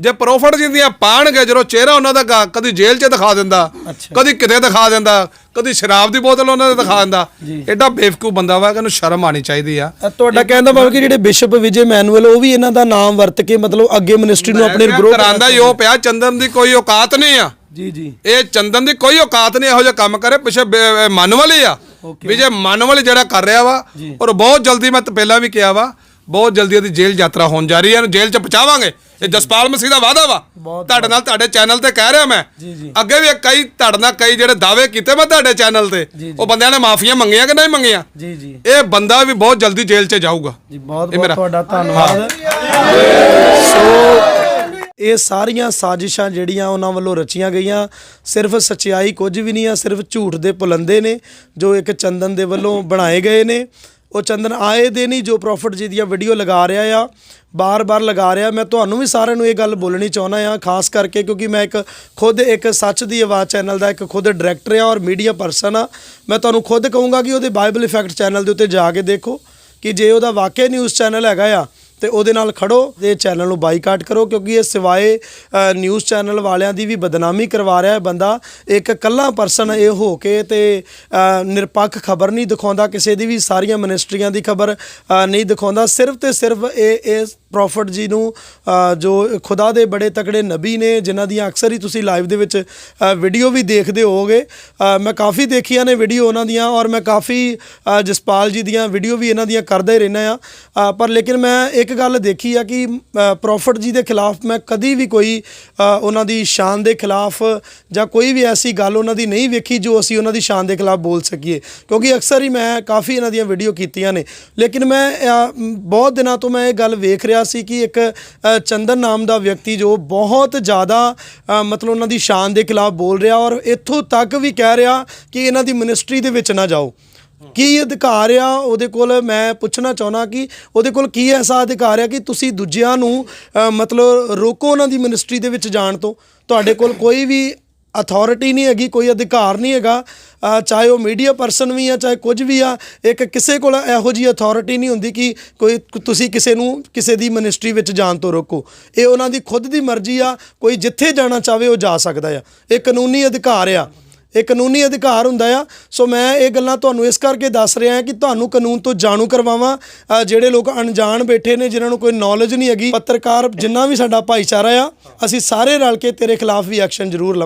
ਜੇ ਪ੍ਰੋਫਿਟ ਜੀ ਦੀਆਂ ਪਾਣਗੇ ਜਦੋਂ ਚਿਹਰਾ ਉਹਨਾਂ ਦਾ ਕਦੀ ਜੇਲ੍ਹ 'ਚ ਦਿਖਾ ਦਿੰਦਾ। ਕਦੀ ਕਿਤੇ ਦਿਖਾ ਦਿੰਦਾ ਕਦੀ ਸ਼ਰਾਬ ਦੀ ਬੋਤਲ ਉਹਨਾਂ ਦੇ ਦਿਖਾ ਦਿੰਦਾ ਐਡਾ ਬੇਵਕੂਫ ਬੰਦਾ ਵਾ ਕਿ ਇਹਨੂੰ ਸ਼ਰਮ ਆਣੀ ਚਾਹੀਦੀ ਆ। ਤੁਹਾਡਾ ਕਹਿਣ ਦਾ ਭਾਵ ਕਿ ਜਿਹੜੇ ਬਿਸ਼ਪ ਵਿਜੇ ਮੈਨੂਅਲ ਉਹ ਵੀ ਇਹਨਾਂ ਦਾ ਨਾਮ ਵਰਤ ਕੇ ਮਤਲਬ ਅੱਗੇ ਮਿਨਿਸਟਰੀ ਨੂੰ ਆਪਣੇ ਗਰੋਹ ਕਰਾਂਦਾ ਉਹ ਪਿਆ ਚੰਦਨ ਦੀ ਕੋਈ ਔਕਾਤ ਨਹੀਂ ਆ। ਜੀ ਜੀ। ਇਹ ਚੰਦਨ ਦੀ ਕੋਈ ਔਕਾਤ ਨਹੀਂ ਇਹੋ ਜਿਹਾ ਕੰਮ ਕਰੇ ਪਿਛੇ ਮਨ ਵਾਲੀ ਆ। ਵੀ ਜੇ ਮਨ ਵਾਲੀ ਜਿਹੜਾ ਕਰ ਰਿਹਾ ਵਾ ਔਰ ਬਹੁਤ ਜਲਦੀ ਮੈਂ ਪਹਿਲਾਂ ਵੀ ਕਿਹਾ ਵਾ ਬਹੁਤ ਜਲਦੀ ਉਹਦੀ ਜੇਲ੍ਹ ਯਾਤਰਾ ਹੋਣ ਜਾ ਰਹੀ ਹੈ ਇਹਨੂੰ ਜੇਲ੍ਹ ਚ ਪਹੁੰਚਾਵਾਂਗੇ। ਇਹ ਜਸਪਾਲ ਮਸੀਹ ਦਾ ਵਾਅਦਾ ਵਾ। ਤੁਹਾਡੇ ਨਾਲ ਤੁਹਾਡੇ ਚੈਨਲ ਤੇ ਕਹਿ ਰਿਹਾ ਮੈਂ। ਅੱਗੇ ਵੀ ਕਈ ਤੁਹਾਡੇ ਨਾਲ ਕਈ ਜਿਹੜੇ ਦਾਅਵੇ ਕੀਤੇ ਮੈਂ ਤੁਹਾਡੇ ਚੈਨਲ ਤੇ। ਉਹ ਬੰਦਿਆਂ ਨੇ ਮਾਫੀਆਂ ਮੰਗੀਆਂ ਕਿ ਨਹੀਂ ਮੰਗੀਆਂ? ਜੀ ਜੀ। ਇਹ ਬੰਦਾ ਵੀ ਬਹੁਤ ਜਲਦੀ ਜੇਲ੍ਹ ਚ ਜਾਊਗਾ। ਜੀ ਬਹੁਤ ਬਹੁਤ ਤੁਹਾਡਾ ਧੰਨਵਾਦ। ਸੋ ਇਹ ਸਾਰੀਆਂ ਸਾਜ਼ਿਸ਼ਾਂ ਜਿਹੜੀਆਂ ਉਹਨਾਂ ਵੱਲੋਂ ਰਚੀਆਂ ਗਈਆਂ, ਸਿਰਫ ਸੱਚਾਈ ਕੁਝ ਵੀ ਨਹੀਂ ਆ, ਸਿਰਫ ਝੂਠ ਦੇ ਪੁਲੰਦੇ ਨੇ ਜੋ ਇੱਕ ਚੰਦਨ ਦੇ ਵੱਲੋਂ ਬਣਾਏ ਗਏ ਨੇ। ਉਹ ਚੰਦਨ ਆਏ ਦੇ ਨਹੀਂ, ਜੋ ਪ੍ਰੋਫਿਟ ਜੀ ਦੀਆਂ ਵੀਡੀਓ ਲਗਾ ਰਿਹਾ ਆ, ਬਾਰ-ਬਾਰ ਲਗਾ ਰਿਹਾ। ਮੈਂ ਤੁਹਾਨੂੰ ਵੀ ਸਾਰਿਆਂ ਨੂੰ ਇਹ ਗੱਲ ਬੋਲਣੀ ਚਾਹੁੰਦਾ ਆ, ਖਾਸ ਕਰਕੇ ਕਿਉਂਕਿ ਮੈਂ ਇੱਕ ਖੁਦ ਇੱਕ ਸੱਚ ਦੀ ਆਵਾਜ਼ ਚੈਨਲ ਦਾ ਇੱਕ ਖੁਦ ਡਾਇਰੈਕਟਰ ਆ ਔਰ ਮੀਡੀਆ ਪਰਸਨ ਆ। ਮੈਂ ਤੁਹਾਨੂੰ ਖੁਦ ਕਹੂੰਗਾ ਕਿ ਉਹਦੇ ਬਾਈਬਲ ਇਫੈਕਟ ਚੈਨਲ ਦੇ ਉੱਤੇ ਜਾ ਕੇ ਦੇਖੋ ਕਿ ਜੇ ਉਹਦਾ ਵਾਕਿਆ ਨਿਊਜ਼ ਚੈਨਲ ਹੈਗਾ ਆ ਤੇ ਉਹਦੇ ਨਾਲ ਖੜੋ ਤੇ ਚੈਨਲ ਨੂੰ ਬਾਈਕਾਟ ਕਰੋ, ਕਿਉਂਕਿ ਇਹ ਸਿਵਾਏ ਨਿਊਜ਼ ਚੈਨਲ ਵਾਲਿਆਂ ਦੀ ਵੀ ਬਦਨਾਮੀ ਕਰਵਾ ਰਿਹਾ ਹੈ ਬੰਦਾ। ਇੱਕ ਕੱਲਾ ਪਰਸਨ ਇਹ ਹੋ ਕੇ ਤੇ ਨਿਰਪੱਖ ਖਬਰ ਨਹੀਂ ਦਿਖਾਉਂਦਾ, ਕਿਸੇ ਦੀ ਵੀ ਸਾਰੀਆਂ ਮਿਨਿਸਟਰੀਆਂ ਦੀ ਖਬਰ ਨਹੀਂ ਦਿਖਾਉਂਦਾ। ਸਿਰਫ ਤੇ ਸਿਰਫ ਇਹ ਇਸ ਪ੍ਰੋਫਟ ਜੀ ਨੂੰ ਜੋ ਖੁਦਾ ਦੇ ਬੜੇ ਤਕੜੇ ਨਬੀ ਨੇ, ਜਿਨ੍ਹਾਂ ਦੀਆਂ ਅਕਸਰ ਹੀ ਤੁਸੀਂ ਲਾਈਵ ਦੇ ਵਿੱਚ ਵੀਡੀਓ ਵੀ ਦੇਖਦੇ ਹੋਗੇ ਮੈਂ ਕਾਫੀ ਦੇਖੀਆਂ ਨੇ ਵੀਡੀਓ ਉਹਨਾਂ ਦੀਆਂ ਔਰ ਮੈਂ ਕਾਫੀ ਜਸਪਾਲ ਜੀ ਦੀਆਂ ਵੀਡੀਓ ਵੀ ਇਹਨਾਂ ਦੀਆਂ ਕਰਦਾ ਹੀ। ਰਹਿਣਾ ਆ ਪਰ ਲੇਕਿਨ ਮੈਂ ਇੱਕ ਗੱਲ ਦੇਖੀ ਆ ਕਿ ਪ੍ਰੋਫਟ ਜੀ ਦੇ ਖਿਲਾਫ ਮੈਂ ਕਦੀ ਵੀ ਕੋਈ ਉਹਨਾਂ ਦੀ ਸ਼ਾਨ ਦੇ ਖਿਲਾਫ ਜਾਂ ਕੋਈ ਵੀ ਐਸੀ ਗੱਲ ਉਹਨਾਂ ਦੀ ਨਹੀਂ ਵੇਖੀ ਜੋ ਅਸੀਂ ਉਹਨਾਂ ਦੀ ਸ਼ਾਨ ਦੇ ਖਿਲਾਫ ਬੋਲ ਸਕੀਏ। ਕਿਉਂਕਿ ਅਕਸਰ ਹੀ ਮੈਂ ਕਾਫੀ ਇਹਨਾਂ ਦੀਆਂ ਵੀਡੀਓ ਕੀਤੀਆਂ ਨੇ। ਲੇਕਿਨ ਮੈਂ ਬਹੁਤ ਦਿਨਾਂ ਤੋਂ ਮੈਂ ਇਹ ਗੱਲ ਵੇਖ ਰਿਹਾ ਸੀ ਕਿ ਇੱਕ ਚੰਦਨ ਨਾਮ ਦਾ ਵਿਅਕਤੀ ਜੋ ਬਹੁਤ ਜ਼ਿਆਦਾ ਮਤਲਬ ਉਹਨਾਂ ਦੀ ਸ਼ਾਨ ਦੇ ਖਿਲਾਫ ਬੋਲ ਰਿਹਾ ਔਰ ਇੱਥੋਂ ਤੱਕ ਵੀ ਕਹਿ ਰਿਹਾ ਕਿ ਇਹਨਾਂ ਦੀ ਮਿਨਿਸਟਰੀ ਦੇ ਵਿੱਚ ਨਾ ਜਾਓ। ਕੀ ਅਧਿਕਾਰ ਆ ਉਹਦੇ ਕੋਲ? ਮੈਂ ਪੁੱਛਣਾ ਚਾਹੁੰਦਾ ਕਿ ਉਹਦੇ ਕੋਲ ਕੀ ਐਸਾ ਅਧਿਕਾਰ ਆ ਕਿ ਤੁਸੀਂ ਦੂਜਿਆਂ ਨੂੰ ਮਤਲਬ ਰੋਕੋ ਉਹਨਾਂ ਦੀ ਮਿਨਿਸਟਰੀ ਦੇ ਵਿੱਚ ਜਾਣ ਤੋਂ? ਤੁਹਾਡੇ ਕੋਲ ਕੋਈ ਵੀ ਅਥਾਰਟੀ ਨਹੀਂ ਹੈਗੀ, ਕੋਈ ਅਧਿਕਾਰ ਨਹੀਂ ਹੈਗਾ। ਚਾਹੇ ਉਹ ਮੀਡੀਆ ਪਰਸਨ ਵੀ ਆ, ਚਾਹੇ ਕੁਝ ਵੀ ਆ, ਇੱਕ ਕਿਸੇ ਕੋਲ ਇਹੋ ਜੀ ਅਥਾਰਟੀ ਨਹੀਂ ਹੁੰਦੀ ਕਿ ਕੋਈ ਤੁਸੀਂ ਕਿਸੇ ਨੂੰ, ਕਿਸੇ ਦੀ ਮਿਨਿਸਟਰੀ ਵਿੱਚ ਜਾਣ ਤੋਂ ਰੋਕੋ। ਇਹ ਉਹਨਾਂ ਦੀ ਖੁਦ ਦੀ ਮਰਜ਼ੀ ਆ, ਕੋਈ ਜਿੱਥੇ ਜਾਣਾ ਚਾਹਵੇ ਉਹ ਜਾ ਸਕਦਾ ਆ। ਇਹ ਕਾਨੂੰਨੀ ਅਧਿਕਾਰ ਆ। ਇਹ ਕਾਨੂੰਨੀ ਅਧਿਕਾਰ ਹੁੰਦਾ ਆ। ਸੋ ਮੈਂ ਇਹ ਗੱਲਾਂ ਤੁਹਾਨੂੰ ਇਸ ਕਰਕੇ ਦੱਸ ਰਿਹਾ ਹਾਂ ਕਿ ਤੁਹਾਨੂੰ ਕਾਨੂੰਨ ਤੋਂ ਜਾਣੂ ਕਰਵਾਵਾਂ। ਜਿਹੜੇ ਲੋਕ ਅਣਜਾਣ ਬੈਠੇ ਨੇ, ਜਿਨ੍ਹਾਂ ਨੂੰ ਕੋਈ ਨੌਲੇਜ ਨਹੀਂ ਹੈਗੀ, ਪੱਤਰਕਾਰ ਜਿੰਨਾ ਵੀ ਸਾਡਾ ਭਾਈਚਾਰਾ ਆ, ਅਸੀਂ ਸਾਰੇ ਰਲ ਕੇ ਤੇਰੇ ਖਿਲਾਫ ਵੀ ਐਕਸ਼ਨ ਜ਼ਰੂਰ ਲਵਾਂਗੇ।